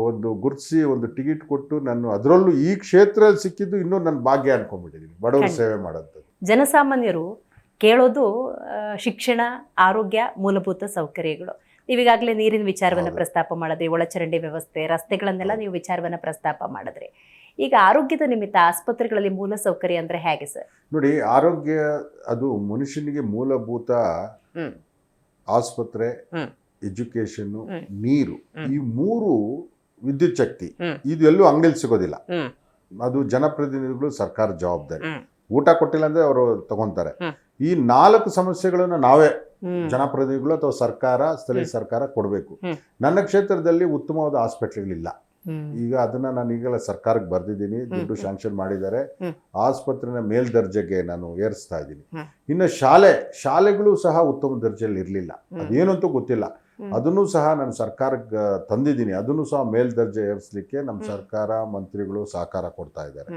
ಒಂದು ಗುರ್ಸಿ ಒಂದು ಟಿಕೆಟ್ ಕೊಟ್ಟು ನಾನು ಅದರಲ್ಲೂ ಈ ಕ್ಷೇತ್ರದಲ್ಲಿ ಸಿಕ್ಕಿದ್ದು ಇನ್ನೂ ನನ್ನ ಭಾಗ್ಯ ಅನ್ಕೊಂಡ್ಬಿಟ್ಟಿದ್ದೀನಿ ಬಡವರ ಸೇವೆ ಮಾಡೋಂಥದ್ದು ಜನಸಾಮಾನ್ಯರು ಕೇಳೋದು ಶಿಕ್ಷಣ ಆರೋಗ್ಯ ಮೂಲಭೂತ ಸೌಕರ್ಯಗಳು. ನೀವೀಗಾಗಲೇ ನೀರಿನ ವಿಚಾರವನ್ನ. ಪ್ರಸ್ತಾಪ ಮಾಡಿದ್ರಿ ಒಳಚರಂಡಿ ವ್ಯವಸ್ಥೆ ರಸ್ತೆಗಳನ್ನೆಲ್ಲ ನೀವು ವಿಚಾರವನ್ನ ಪ್ರಸ್ತಾಪ ಮಾಡಿದ್ರಿ. ಈಗ ಆರೋಗ್ಯದ ನಿಮಿತ್ತ ಆಸ್ಪತ್ರೆಗಳಲ್ಲಿ ಮೂಲ ಸೌಕರ್ಯ ಅಂದ್ರೆ ಹೇಗೆ ಸರ್? ನೋಡಿ ಆರೋಗ್ಯ ಅದು ಮನುಷ್ಯನಿಗೆ ಮೂಲಭೂತ ಹ್ಮ್. ಆಸ್ಪತ್ರೆ ಎಜುಕೇಶನ್ ನೀರು ಈ ಮೂರು ವಿದ್ಯುತ್ ಶಕ್ತಿ. ಇದು ಎಲ್ಲೂ ಅಂಗಡಿಲಿ ಸಿಗೋದಿಲ್ಲ. ಅದು ಜನಪ್ರತಿನಿಧಿಗಳು ಸರ್ಕಾರ ಜವಾಬ್ದಾರಿ. ಊಟ ಕೊಟ್ಟಿಲ್ಲ ಅಂದ್ರೆ ಅವರು ತಗೊಂತಾರೆ ಈ ನಾಲ್ಕು ಸಮಸ್ಯೆಗಳನ್ನು ನಾವೇ ಜನಪ್ರತಿನಿಧಿಗಳು ಅಥವಾ ಸರ್ಕಾರ ಸ್ಥಳೀಯ ಸರ್ಕಾರ ಕೊಡಬೇಕು. ನನ್ನ ಕ್ಷೇತ್ರದಲ್ಲಿ ಉತ್ತಮವಾದ ಹಾಸ್ಪಿಟ್ಲ್ಗಳಿಲ್ಲ. ಈಗ ಅದನ್ನ ನಾನು ಈಗಲೇ ಸರ್ಕಾರಕ್ಕೆ ಬರ್ದಿದ್ದೀನಿ ದುಡ್ಡು. ಶಾಂಕ್ಷನ್ ಮಾಡಿದ್ದಾರೆ. ಆಸ್ಪತ್ರೆನ ಮೇಲ್ದರ್ಜೆಗೆ ನಾನು ಏರಿಸ್ತಾ ಇದ್ದೀನಿ. ಇನ್ನು ಶಾಲೆ ಶಾಲೆಗಳು ಸಹ ಉತ್ತಮ ದರ್ಜೆಯಲ್ಲಿ ಇರಲಿಲ್ಲ. ಅದೇನಂತೂ ಅದೇನು ಅಂತ ಗೊತ್ತಿಲ್ಲ. ಅದನ್ನು ಸಹ ನಾನು ಸರ್ಕಾರಕ್ಕೆ ತಂದಿದ್ದೀನಿ. ಅದನ್ನು ಸಹ ಮೇಲ್ದರ್ಜೆ ಏರಿಸಲಿಕ್ಕೆ ನಮ್ಮ ಸರ್ಕಾರ ಮಂತ್ರಿಗಳು ಸಹಕಾರ ಕೊಡ್ತಾ ಇದ್ದಾರೆ.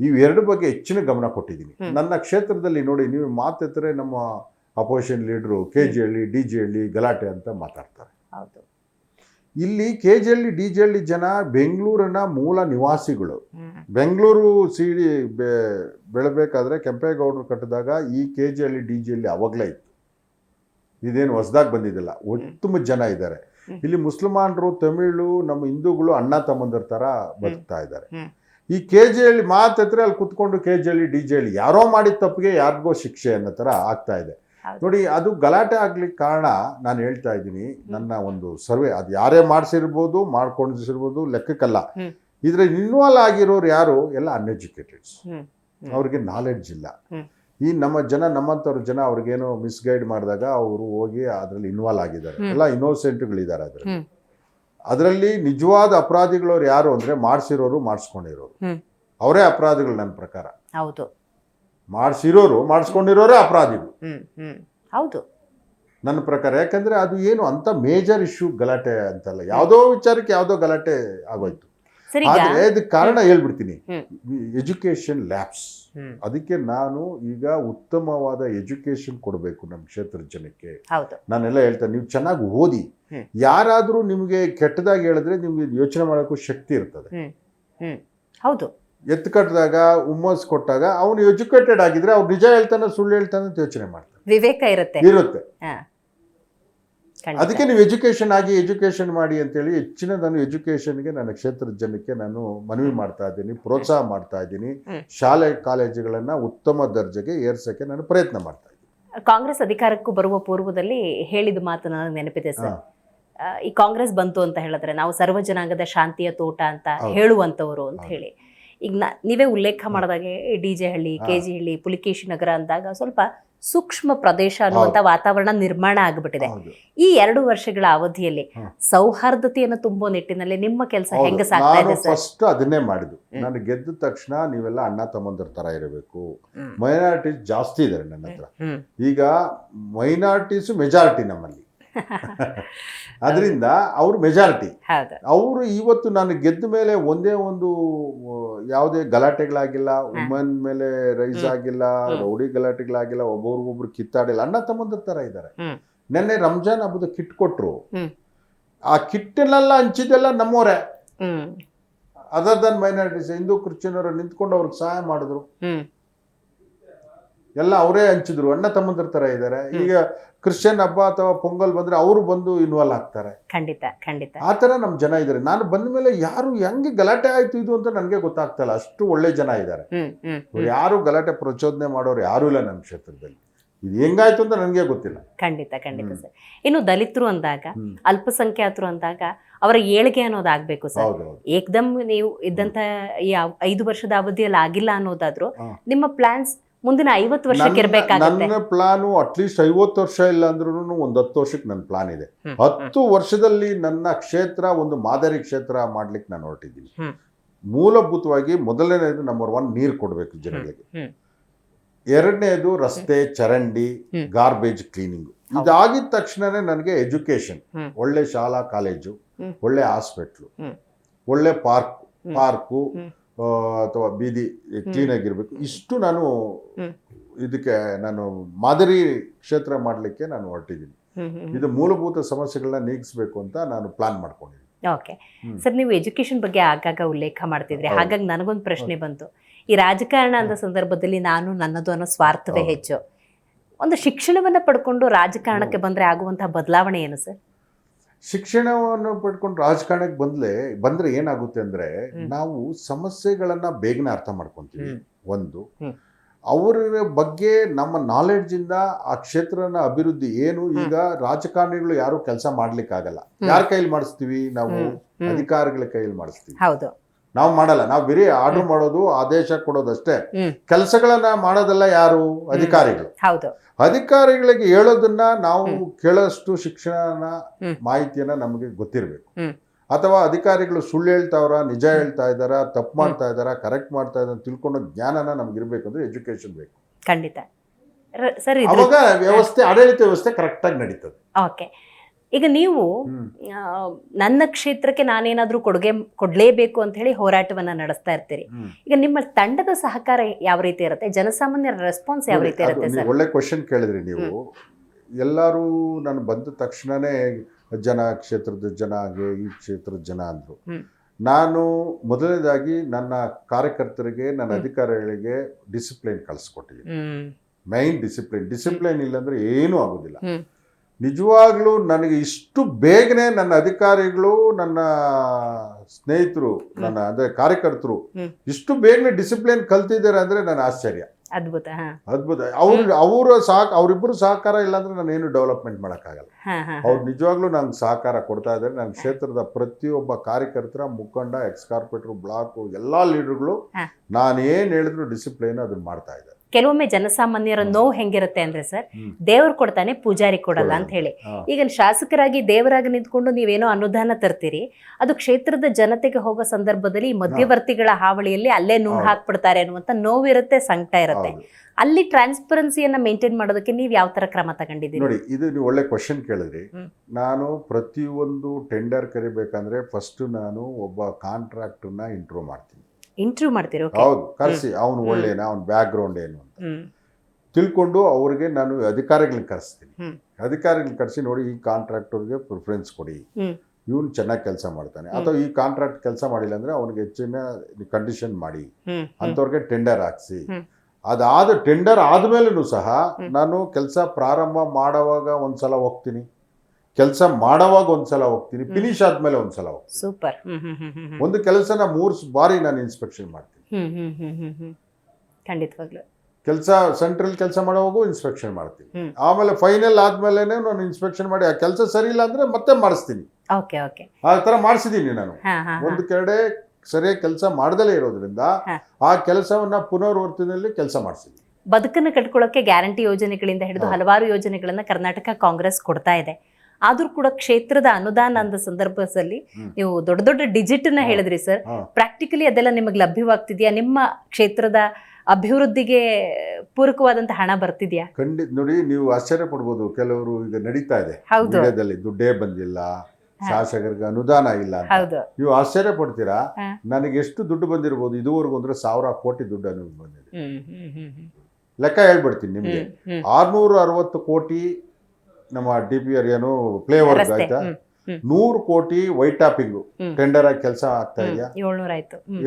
ಇವೆರಡು ಬಗ್ಗೆ ಹೆಚ್ಚಿನ ಗಮನ ಕೊಟ್ಟಿದ್ದೀನಿ. ನನ್ನ ಕ್ಷೇತ್ರದಲ್ಲಿ ನೋಡಿ ನೀವು ಮಾತೆತ್ತರೆ ನಮ್ಮ opposition ಲೀಡ್ರು K G Halli D G Halli ಗಲಾಟೆ ಅಂತ ಮಾತಾಡ್ತಾರೆ. ಹೌದು. ಇಲ್ಲಿ K G Halli D G Halli ಜನ ಬೆಂಗಳೂರಿನ ಮೂಲ ನಿವಾಸಿಗಳು. ಬೆಂಗಳೂರು ಸಿಡಿ ಬೆ, ಬೆಳಬೇಕಾದ್ರೆ ಕೆಂಪೇಗೌಡರು ಕಟ್ಟಿದಾಗ ಈ K G Halli D G Halli ಅವಾಗಲೇ ಇತ್ತು. ಇದೇನು ಹೊಸದಾಗಿ ಬಂದಿದ್ದಿಲ್ಲ. ಉತ್ತಮ ಜನ ಇದ್ದಾರೆ. ಇಲ್ಲಿ ಮುಸಲ್ಮಾನರು, ತಮಿಳು, ನಮ್ಮ ಹಿಂದೂಗಳು ಅಣ್ಣ, ತಮ್ಮಂದ್ರ ಥರ ಬದುಕ್ತಾ ಇದ್ದಾರೆ. ಈ ಕೆ ಜಿ ಹಳ್ಳಿ ಮಾತತ್ರೆ ಅಲ್ಲಿ ಕುತ್ಕೊಂಡು K G Halli D G Halli ಯಾರೋ ಮಾಡಿದ ತಪ್ಪಿಗೆ ಯಾರಿಗೋ ಶಿಕ್ಷೆ ಅನ್ನೋ ಥರ ಆಗ್ತಾ ಇದೆ. ನೋಡಿ ಅದು ಗಲಾಟೆ ಆಗ್ಲಿಕ್ಕೆ ಕಾರಣ ನಾನು ಹೇಳ್ತಾ ಇದ್ದೀನಿ ನನ್ನ ಒಂದು ಸರ್ವೆ ಅದು ಯಾರೇ ಮಾಡಿಸಿರ್ಬೋದು ಮಾಡ್ಕೊಂಡಿರ್ಬೋದು ಲೆಕ್ಕಕ್ಕಲ್ಲ. ಇದ್ರೆ ಇನ್ವಾಲ್ವ್ ಆಗಿರೋರು ಯಾರು? ಎಲ್ಲ ಅನ್ಎಜುಕೇಟೆಡ್ಸ್. ಅವ್ರಿಗೆ ನಾಲೆಡ್ಜ್ ಇಲ್ಲ. ಈ ನಮ್ಮ ಜನ ನಮ್ಮಂಥವ್ರ ಜನ ಅವ್ರಿಗೇನೋ ಮಿಸ್ಗೈಡ್ ಮಾಡಿದಾಗ ಅವರು ಹೋಗಿ ಅದರಲ್ಲಿ ಇನ್ವಾಲ್ವ್ ಆಗಿದ್ದಾರೆ. ಎಲ್ಲ ಇನ್ನೋಸೆಂಟ್ಗಳಿದ್ದಾರೆ ಅದ್ರಲ್ಲಿ. ಅದರಲ್ಲಿ ನಿಜವಾದ ಅಪರಾಧಿಗಳವ್ರು ಯಾರು ಅಂದ್ರೆ ಮಾಡಿಸಿರೋರು ಮಾಡಿಸ್ಕೊಂಡಿರೋರು. ಅವರೇ ಅಪರಾಧಿಗಳು ನನ್ನ ಪ್ರಕಾರ. ಹೌದು. ಮಾಡಿಸಿರೋರು ಮಾಡಿಸ್ಕೊಂಡಿರೋರೇ ಅಪರಾಧಿಗಳು. ಹೌದು. ನನ್ನ ಪ್ರಕಾರ ಯಾಕಂದ್ರೆ ಅದು ಏನು ಅಂತ ಮೇಜರ್ ಇಶ್ಯೂ ಗಲಾಟೆ ಅಂತಲ್ಲ. ಯಾವುದೋ ವಿಚಾರಕ್ಕೆ ಯಾವುದೋ ಗಲಾಟೆ ಆಗೋಯ್ತು. ಆದರೆ ಇದಕ್ಕೆ ಕಾರಣ ಹೇಳ್ಬಿಡ್ತೀನಿ. ಎಜುಕೇಶನ್ ಲ್ಯಾಬ್ಸ್ ಅದಕ್ಕೆ ನಾನು ಈಗ ಉತ್ತಮವಾದ ಎಜುಕೇಶನ್ ಕೊಡಬೇಕು ನಮ್ಮ ಕ್ಷೇತ್ರದ ಜನಕ್ಕೆ. ನಾನೆಲ್ಲ ಹೇಳ್ತೇನೆ ನೀವು ಚೆನ್ನಾಗಿ ಓದಿ. ಯಾರಾದರೂ ನಿಮಗೆ ಕೆಟ್ಟದಾಗಿ ಹೇಳಿದ್ರೆ ನಿಮ್ಗೆ ಯೋಚನೆ ಮಾಡೋಕ್ಕೂ ಶಕ್ತಿ ಇರ್ತದೆ. ಹೌದು. ಎತ್ತು ಕಟ್ಟಿದಾಗ ಹುಮ್ಮಸ್ ಕೊಟ್ಟಾಗ ಅವನು ಎಜುಕೇಟೆಡ್ ಆಗಿದ್ರೆ ಅವ್ರು ನಿಜ ಹೇಳ್ತಾನೆ ಸುಳ್ಳು ಹೇಳ್ತಾನೆ ಅಂತ ಯೋಚನೆ ಮಾಡ್ತಾನೆ. ವಿವೇಕ ಇರುತ್ತೆ. ಇರುತ್ತೆ. ಅದಕ್ಕೆ ನೀವು ಎಜುಕೇಶನ್ ಆಗಿ ಎಜುಕೇಶನ್ ಮಾಡಿ ಅಂತೇಳಿ ಹೆಚ್ಚಿನ ನಾನು ಎಜುಕೇಶನ್ಗೆ ನನ್ನ ಕ್ಷೇತ್ರದ ಜನಕ್ಕೆ ನಾನು ಮನವಿ ಮಾಡ್ತಾ ಇದ್ದೀನಿ ಪ್ರೋತ್ಸಾಹ ಮಾಡ್ತಾ ಇದ್ದೀನಿ. ಶಾಲೆ ಕಾಲೇಜುಗಳನ್ನ ಉತ್ತಮ ದರ್ಜೆಗೆ ಏರ್ಸಕ್ಕೆ ನಾನು ಪ್ರಯತ್ನ ಮಾಡ್ತಾ ಇದ್ದೀನಿ. ಕಾಂಗ್ರೆಸ್ ಅಧಿಕಾರಕ್ಕೂ ಬರುವ ಪೂರ್ವದಲ್ಲಿ ಹೇಳಿದ ಮಾತು ನನಗೆ ನೆನಪಿದೆ ಸರ್. ಈ ಕಾಂಗ್ರೆಸ್ ಬಂತು ಅಂತ ಹೇಳಿದ್ರೆ ನಾವು ಸರ್ವ ಜನಾಂಗದ ಶಾಂತಿಯ ತೋಟ ಅಂತ. ಹೇಳುವಂತವರು ಅಂತ ಹೇಳಿ. ಈಗ ನಾ- ನೀವೇ ಉಲ್ಲೇಖ ಮಾಡಿದಾಗೆ D J Halli. K G Halli Pulikeshi Nagar ಅಂದಾಗ ಸ್ವಲ್ಪ ಸೂಕ್ಷ್ಮ ಪ್ರದೇಶ ಅನ್ನುವಂತ ವಾತಾವರಣ ನಿರ್ಮಾಣ ಆಗಿಬಿಟ್ಟಿದೆ. ಈ ಎರಡು ವರ್ಷಗಳ ಅವಧಿಯಲ್ಲಿ. ಸೌಹಾರ್ದತೆಯನ್ನು ತುಂಬೋ ನಿಟ್ಟಿನಲ್ಲಿ ನಿಮ್ಮ ಕೆಲಸ. ಹೆಂಗ ಸಾಗ್ತಾ ಇದೆ ಸರ್? ಫಸ್ಟ್ ಅದನ್ನೇ ಮಾಡಿದ್ದು. ನಾನು ಗೆದ್ದ ತಕ್ಷಣ ನೀವೆಲ್ಲ ಅಣ್ಣ ತಮ್ಮಂದ್ರ ತರ ಇರಬೇಕು. ಮೈನಾರಿಟೀಸ್ ಜಾಸ್ತಿ ಇದ್ದಾರೆ ನನ್ನ ಹತ್ರ. ಈಗ ಮೈನಾರಿಟೀಸ್ ಮೆಜಾರಿಟಿ ನಮ್ಮಲ್ಲಿ. ಅದರಿಂದ ಅವರು ಮೆಜಾರಿಟಿ ಅವರು ಇವತ್ತು ನಾನು ಗೆದ್ದ ಮೇಲೆ ಒಂದೇ ಒಂದು ಯಾವುದೇ ಗಲಾಟೆಗಳಾಗಿಲ್ಲ ವುಮನ್ ಮೇಲೆ ರೈಸ್. ಆಗಿಲ್ಲ. ರೌಡಿ ಗಲಾಟೆಗಳಾಗಿಲ್ಲ ಒಬ್ಬರಿಗೊಬ್ರು ಕಿತ್ತಾಡಿಲ್ಲ ಅಣ್ಣ ತಮ್ಮಂದ್ರ ತರ ಇದ್ದಾರೆ. ನೆನ್ನೆ ರಂಜಾನ್ ಹಬ್ಬದ ಕಿಟ್ ಕೊಟ್ರು. ಆ ಕಿಟ್ಟನ್ನೆಲ್ಲ ಹಂಚಿದ್ದೆಲ್ಲ ನಮ್ಮವರೇ. Other than minorities Hindu Christian ಅವರು ನಿಂತ್ಕೊಂಡು ಅವ್ರಿಗೆ ಸಹಾಯ ಮಾಡಿದ್ರು. ಎಲ್ಲ ಅವರೇ ಹಂಚಿದ್ರು ಅಣ್ಣ ತಮ್ಮಂದ್ರ ತರ ಇದ್ದಾರೆ ಈಗ ಕ್ರಿಶ್ಚಿಯನ್ ಹಬ್ಬ ಅಥವಾ ಪೊಂಗಲ್ ಬಂದ್ರೆ ಅವರು ಬಂದು ಇನ್ವಾಲ್ವ್ ಆಗ್ತಾರೆ. ಖಂಡಿತ ಖಂಡಿತ. ಆ ಥರ ನಮ್ಮ ಜನ ಇದ್ದಾರೆ ನಾನು ಬಂದ ಮೇಲೆ ಯಾರು ಹೆಂಗೆ ಗಲಾಟೆ ಆಯ್ತು ಇದು ಅಂತ ನನಗೆ ಗೊತ್ತಾಗ್ತಲ್ಲ. ಅಷ್ಟು ಒಳ್ಳೆ ಜನ ಇದ್ದಾರೆ ಯಾರು ಗಲಾಟೆ ಪ್ರಚೋದನೆ ಮಾಡೋರು ಯಾರು ಇಲ್ಲ ನಮ್ಮ ಕ್ಷೇತ್ರದಲ್ಲಿ. ಇದು ಹೆಂಗಾಯ್ತು ಅಂತ ನನಗೆ ಗೊತ್ತಿಲ್ಲ. ಖಂಡಿತ ಖಂಡಿತ ಸರ್. ಇನ್ನು ದಲಿತರು ಅಂದಾಗ. ಅಲ್ಪಸಂಖ್ಯಾತರು ಅಂದಾಗ ಅವರ ಏಳಿಗೆ ಅನ್ನೋದಾಗ್ಬೇಕು ಸರ್. ಏಕ್ದಮ್ ನೀವು ಇದ್ದಂತ ಈ ಐದು ವರ್ಷದ ಅವಧಿಯಲ್ಲಿ ಆಗಿಲ್ಲ ಅನ್ನೋದಾದ್ರು ನಿಮ್ಮ ಪ್ಲಾನ್ಸ್ ಮುಂದಿನ ಐವತ್ತು ವರ್ಷಕ್ಕೆ ಇರಬೇಕಾಗುತ್ತೆ. ನನ್ನ ಪ್ಲಾನು ಅಟ್ಲೀಸ್ಟ್ ಐವತ್ತು ವರ್ಷ ಇಲ್ಲ ಅಂದ್ರೂ ಒಂದು ಹತ್ತು ವರ್ಷಕ್ಕೆ ನನ್ನ ಪ್ಲಾನ್ ಇದೆ. ಹತ್ತು ವರ್ಷದಲ್ಲಿ ನನ್ನ ಕ್ಷೇತ್ರ ಒಂದು ಮಾದರಿ ಕ್ಷೇತ್ರ ಮಾಡ್ಲಿಕ್ಕೆ ನಾನು ಹೊರಟಿದ್ದೀನಿ. ಮೂಲಭೂತವಾಗಿ ಮೊದಲನೇದು ನಂಬರ್ ಒನ್ ನೀರು ಕೊಡಬೇಕು ಜನಗಳಿಗೆ. ಎರಡನೇದು ರಸ್ತೆ ಚರಂಡಿ. ಗಾರ್ಬೇಜ್ ಕ್ಲೀನಿಂಗ್ ಇದಾಗಿದ ತಕ್ಷಣನೇ ನನಗೆ ಎಜುಕೇಶನ್ ಒಳ್ಳೆ ಶಾಲಾ ಕಾಲೇಜು ಒಳ್ಳೆ ಹಾಸ್ಪಿಟ್ಲು ಒಳ್ಳೆ ಪಾರ್ಕ್. ಪಾರ್ಕು ಅಥವಾ ಬೀದಿ ಕ್ಲೀನ್ ಆಗಿರ್ಬೇಕು. ಇಷ್ಟು ನಾನು ಇದಕ್ಕೆ ನಾನು ಮಾದರಿ ಕ್ಷೇತ್ರ ಮಾಡಲಿಕ್ಕೆ ನಾನು ಹೊರಟಿದ್ದೀನಿ. ಇದು ಮೂಲಭೂತ ಸಮಸ್ಯೆಗಳನ್ನ ನೀಗಿಸಬೇಕು ಅಂತ ನಾನು ಪ್ಲಾನ್ ಮಾಡ್ಕೊಂಡಿದ್ದೀನಿ. ಓಕೆ. ಸರ್ ನೀವು ಎಜುಕೇಶನ್ ಬಗ್ಗೆ ಆಗಾಗ ಉಲ್ಲೇಖ ಮಾಡ್ತಿದ್ರಿ. ಹಾಗಾಗಿ ನನಗೊಂದು ಪ್ರಶ್ನೆ ಬಂತು. ಈ ರಾಜಕಾರಣ ಅಂದ ಸಂದರ್ಭದಲ್ಲಿ ನಾನು ನನ್ನದು ಅನ್ನೋ ಸ್ವಾರ್ಥವೇ. ಹೆಚ್ಚು. ಒಂದು ಶಿಕ್ಷಣವನ್ನ ಪಡ್ಕೊಂಡು ರಾಜಕಾರಣಕ್ಕೆ ಬಂದ್ರೆ ಆಗುವಂತಹ ಬದಲಾವಣೆ ಏನು ಸರ್? ಶಿಕ್ಷಣವನ್ನು ಪಡ್ಕೊಂಡು ರಾಜಕಾರಣಕ್ಕೆ ಬಂದ್ಲೆ ಬಂದ್ರೆ ಏನಾಗುತ್ತೆ ಅಂದ್ರೆ ನಾವು ಸಮಸ್ಯೆಗಳನ್ನ ಬೇಗನೆ ಅರ್ಥ ಮಾಡ್ಕೊಂತೀವಿ. ಒಂದು. ಅವರ ಬಗ್ಗೆ ನಮ್ಮ ನಾಲೆಡ್ಜಿಂದ ಆ ಕ್ಷೇತ್ರನ ಅಭಿವೃದ್ಧಿ ಏನು? ಈಗ ರಾಜಕಾರಣಿಗಳು ಯಾರು ಕೆಲಸ ಮಾಡ್ಲಿಕ್ಕಾಗಲ್ಲ. ಆಗಲ್ಲ ಯಾರ ಕೈಲಿ ಮಾಡಿಸ್ತೀವಿ ನಾವು. ಅಧಿಕಾರಿಗಳ ಕೈಯಲ್ಲಿ ಮಾಡಿಸ್ತೀವಿ. ಹೌದು. ನಾವು ಮಾಡಲ್ಲ. ನಾವು ಬರೀ ಆರ್ಡರ್ ಮಾಡೋದು ಆದೇಶ ಕೊಡೋದಷ್ಟೇ. ಅಷ್ಟೇ ಕೆಲಸಗಳನ್ನ ಮಾಡೋದಲ್ಲ ಯಾರು? ಅಧಿಕಾರಿಗಳು. ಅಧಿಕಾರಿಗಳಿಗೆ ಹೇಳೋದನ್ನ ನಾವು ಕೇಳೋಷ್ಟು ಶಿಕ್ಷಣ ಮಾಹಿತಿಯನ್ನ ನಮಗೆ ಗೊತ್ತಿರಬೇಕು. ಅಥವಾ ಅಧಿಕಾರಿಗಳು ಸುಳ್ಳು ಹೇಳ್ತಾವ್ರ ನಿಜ ಹೇಳ್ತಾ ಇದಾರ ತಪ್ಪು ಮಾಡ್ತಾ ಇದ್ದಾರಾ ಕರೆಕ್ಟ್ ಮಾಡ್ತಾ ಇದ್ದಾರೆ ತಿಳ್ಕೊಳ್ಳೋ ಜ್ಞಾನನ ನಮ್ಗೆ ಇರಬೇಕು ಅಂದ್ರೆ ಎಜುಕೇಶನ್ ಬೇಕು. ಖಂಡಿತ. ಸರಿ ಅವಾಗ ವ್ಯವಸ್ಥೆ ಆಡಳಿತ ವ್ಯವಸ್ಥೆ ಕರೆಕ್ಟಾಗಿ ನಡೀತದೆ. ಓಕೆ ಈಗ ನೀವು ನನ್ನ ಕ್ಷೇತ್ರಕ್ಕೆ ನಾನೇನಾದ್ರೂ ಕೊಡುಗೆ ಕೊಡಲೇಬೇಕು ಅಂತ ಹೇಳಿ ಹೋರಾಟವನ್ನ ನಡೆಸ್ತಾ ಇರ್ತೀರಿ. ಈಗ ನಿಮ್ಮ ತಂಡದ ಸಹಕಾರ ಯಾವ ರೀತಿ ಇರುತ್ತೆ? ಜನಸಾಮಾನ್ಯರ ರೆಸ್ಪಾನ್ಸ್ ಯಾವ ರೀತಿ ಇರುತ್ತೆ ಸರ್? ಒಳ್ಳೆ ಕ್ವಶನ್ ಕೇಳಿದ್ರಿ ನೀವು. ಎಲ್ಲರೂ ನಾನು ಬಂದ ತಕ್ಷಣನೇ ಜನ ಕ್ಷೇತ್ರದ ಜನ ಹಾಗೆ ಈ ಕ್ಷೇತ್ರದ ಜನ ಅಂದರು. ನಾನು ಮೊದಲನೇದಾಗಿ ನನ್ನ ಕಾರ್ಯಕರ್ತರಿಗೆ ನನ್ನ ಅಧಿಕಾರಿಗಳಿಗೆ ಡಿಸಿಪ್ಲಿನ್ ಕಳಿಸ್ಕೊಟ್ಟಿದ್ದೀನಿ. ಹ್ಮ್. ಮೈನ್ ಡಿಸಿಪ್ಲಿನ್ ಡಿಸಿಪ್ಲಿನ್ ಇಲ್ಲಾಂದ್ರೆ ಏನೂ ಆಗೋದಿಲ್ಲ. ನಿಜವಾಗ್ಲೂ ನನಗೆ ಇಷ್ಟು ಬೇಗನೆ ನನ್ನ ಅಧಿಕಾರಿಗಳು ನನ್ನ ಸ್ನೇಹಿತರು ನನ್ನ ಅಂದರೆ ಕಾರ್ಯಕರ್ತರು ಇಷ್ಟು ಬೇಗನೆ ಡಿಸಿಪ್ಲಿನ್ ಕಲ್ತಿದ್ದಾರೆ ಅಂದರೆ ನನ್ನ ಆಶ್ಚರ್ಯ. ಅದ್ಭುತ ಅದ್ಭುತ. ಅವ್ರ ಅವರ ಸಹ ಅವರಿಬ್ಬರು ಸಹಕಾರ ಇಲ್ಲಾಂದ್ರೆ ನಾನು ಏನು ಡೆವಲಪ್ಮೆಂಟ್ ಮಾಡೋಕ್ಕಾಗಲ್ಲ. ಅವ್ರು ನಿಜವಾಗ್ಲೂ ನಂಗೆ ಸಹಕಾರ ಕೊಡ್ತಾ ಇದ್ದಾರೆ. ನನ್ನ ಕ್ಷೇತ್ರದ ಪ್ರತಿಯೊಬ್ಬ ಕಾರ್ಯಕರ್ತರ ಮುಖಂಡ ಎಕ್ಸ್ ಕಾರ್ಪೊರೇಟರ್ ಬ್ಲಾಕು ಎಲ್ಲ ಲೀಡರ್ಗಳು ನಾನು ಏನು ಹೇಳಿದ್ರು ಡಿಸಿಪ್ಲಿನ್ ಅದನ್ನ ಮಾಡ್ತಾ ಇದ್ದಾರೆ. ಕೆಲವೊಮ್ಮೆ ಜನಸಾಮಾನ್ಯರ ನೋವು ಹೆಂಗಿರುತ್ತೆ ಅಂದ್ರೆ ಸರ್. ದೇವ್ರು ಕೊಡ್ತಾನೆ ಪೂಜಾರಿ ಕೊಡಲ್ಲ ಅಂತ ಹೇಳಿ. ಈಗ ಶಾಸಕರಾಗಿ ದೇವರಾಗಿ ನಿಂತ್ಕೊಂಡು ನೀವೇನೋ ಅನುದಾನ ತರ್ತೀರಿ ಅದು ಕ್ಷೇತ್ರದ ಜನತೆಗೆ ಹೋಗೋ ಸಂದರ್ಭದಲ್ಲಿ ಮಧ್ಯವರ್ತಿಗಳ ಹಾವಳಿಯಲ್ಲಿ ಅಲ್ಲೇ ನುಂಗ್. ಹಾಕ್ಬಿಡ್ತಾರೆ ಅನ್ನುವಂಥ ನೋವಿರುತ್ತೆ ಸಂಕಟ ಇರುತ್ತೆ. ಅಲ್ಲಿ ಟ್ರಾನ್ಸ್ಪರೆನ್ಸಿಯನ್ನ ಮೇಂಟೈನ್ ಮಾಡೋದಕ್ಕೆ ನೀವು ಯಾವ ತರ ಕ್ರಮ ತಗೊಂಡಿದ್ದೀರಿ? ನೋಡಿ ಇದು ನೀವು ಒಳ್ಳೆ ಕ್ವಶನ್ ಕೇಳಿದ್ರಿ. ನಾನು ನಾನು ಪ್ರತಿಯೊಂದು ಟೆಂಡರ್ ಕರಿಬೇಕಂದ್ರೆ ಫಸ್ಟ್ ನಾನು ಒಬ್ಬ ಕಾಂಟ್ರಾಕ್ಟರ್ನ ಇಂಟ್ರೋ ಮಾಡ್ತೀನಿ. ಇಂಟರ್ವ್ಯೂ ಮಾಡ್ತೀರೋ ಹೌದು ಕರೆಸಿ ಅವನು ಒಳ್ಳೇನ ಅವ್ನ ಅವನ ಬ್ಯಾಕ್ ಗ್ರೌಂಡ್ ಏನು ಅಂತ. ತಿಳ್ಕೊಂಡು ಅವ್ರಿಗೆ ನಾನು ಅಧಿಕಾರಿಗಳನ್ನ ಕರೆಸ್ತೀನಿ. ಅಧಿಕಾರಿಗಳನ್ನ ಕರೆಸಿ ನೋಡಿ ಈ ಕಾಂಟ್ರಾಕ್ಟರ್ಗೆ ಪ್ರಿಫರೆನ್ಸ್ ಕೊಡಿ. ಇವನು ಚೆನ್ನಾಗಿ ಕೆಲಸ ಮಾಡ್ತಾನೆ. ಅಥವಾ ಈ ಕಾಂಟ್ರಾಕ್ಟ್ ಕೆಲಸ ಮಾಡಿಲ್ಲ ಅಂದ್ರೆ ಅವನಿಗೆ ಹೆಚ್ಚಿನ ಕಂಡೀಷನ್ ಮಾಡಿ. ಅಂಥವ್ರಿಗೆ ಟೆಂಡರ್ ಹಾಕ್ಸಿ. ಅದಾದ ಟೆಂಡರ್ ಆದ್ಮೇಲೂ ಸಹ ನಾನು ಕೆಲಸ ಪ್ರಾರಂಭ ಮಾಡುವಾಗ ಒಂದ್ಸಲ ಹೋಗ್ತೀನಿ. ಕೆಲಸ ಮಾಡೋವಾಗ ಒಂದ್ಸಲ ಹೋಗ್ತೀನಿ ಫಿನಿಶ್ ಆದ್ಮೇಲೆ ಒಂದ್ಸಲ ಹೋಗ್ತೀನಿ. ಸೂಪರ್. ಒಂದು ಕೆಲಸನ ಮೂರು ಬಾರಿ ನಾನು ಇನ್ಸ್ಪೆಕ್ಷನ್ ಮಾಡ್ತೀನಿ. ಖಂಡಿತವಾಗ್ಲೂ. ಕೆಲಸ ಸೆಂಟ್ರಲ್ ಕೆಲಸ ಮಾಡೋವಾಗೂ ಇನ್ಸ್ಪೆಕ್ಷನ್ ಮಾಡ್ತೀನಿ. ಆಮೇಲೆ ಫೈನಲ್ ಆದ್ಮೇಲೆ ನಾನು ಇನ್ಸ್ಪೆಕ್ಷನ್ ಮಾಡಿ ಆ ಕೆಲಸ ಸರಿ ಇಲ್ಲ ಅಂದ್ರೆ ಮತ್ತೆ ಮಾಡಿಸ್ತೀನಿ. Okay okay. ಆ ತರ ಮಾಡಿಸಿದ್ದೀನಿ ನಾನು. ಒಂದು ಕಡೆ ಸರಿಯಾಗಿ ಕೆಲಸ ಮಾಡ್ದಲೇ ಇರೋದ್ರಿಂದ ಆ ಕೆಲಸವನ್ನ ಪುನರ್ವರ್ತನೆಯಲ್ಲಿ ಕೆಲಸ ಮಾಡಿಸಿದ್ದೀನಿ. ಬದುಕನ್ನು ಕಟ್ಕೊಳ್ಳೋಕೆ ಗ್ಯಾರಂಟಿ ಯೋಜನೆಗಳಿಂದ ಹಿಡಿದು ಹಲವಾರು ಯೋಜನೆಗಳನ್ನ ಕರ್ನಾಟಕ ಕಾಂಗ್ರೆಸ್ ಕೊಡ್ತಾ ಇದೆ. ಆದ್ರೂ ಕೂಡ ಕ್ಷೇತ್ರದ ಅನುದಾನ ಅಂದ ಸಂದರ್ಭದಲ್ಲಿ ನೀವು ದೊಡ್ಡ ದೊಡ್ಡ ಡಿಜಿಟ್ನ ಹೇಳಿದ್ರಿ ಸರ್ ಪ್ರಾಕ್ಟಿಕಲಿ ಅದೆಲ್ಲ ನಿಮಗೆ ಲಭ್ಯವಾಗ್ತಿದೆಯಾ? ನಿಮ್ಮ ಕ್ಷೇತ್ರದ ಅಭಿವೃದ್ಧಿಗೆ ಪೂರಕವಾದಂತ ಹಣ ಬರ್ತಿದ್ಯಾ? ಖಂಡಿತ ನೋಡಿ ನೀವು ಆಶ್ಚರ್ಯ ಪಡ್ಬೋದು. ಕೆಲವರು ಈಗ ನಡೀತಾ ಇದೆ. ದುಡ್ಡೇ ಬಂದಿಲ್ಲ. ಶಾಸಕರಿಗೆ ಅನುದಾನ ಇಲ್ಲ ನೀವು ಆಶ್ಚರ್ಯ ಪಡ್ತೀರಾ? ನನಗೆ ಎಷ್ಟು ದುಡ್ಡು ಬಂದಿರಬಹುದು ಇದುವರೆಗೂ ಅಂದ್ರೆ ಸಾವಿರ ಕೋಟಿ ದುಡ್ಡು ಅನುವು ಬಂದಿದೆ. ಲೆಕ್ಕ ಹೇಳ್ಬಿಡ್ತೀನಿ ನಿಮಗೆ. ಆರ್ನೂರ ಅರವತ್ತು ಕೋಟಿ ನಮ್ಮ ಡಿ ಪಿ ಆರ್ ಏನು ರಸ್ತೆ. ಆಯ್ತಾ. ನೂರು ಕೋಟಿ ವೈಟ್ ಟಾಪಿಂಗ್. ಟೆಂಡರ್ ಆಗಿ ಕೆಲಸ ಆಗ್ತಾ ಇದೆಯಾ?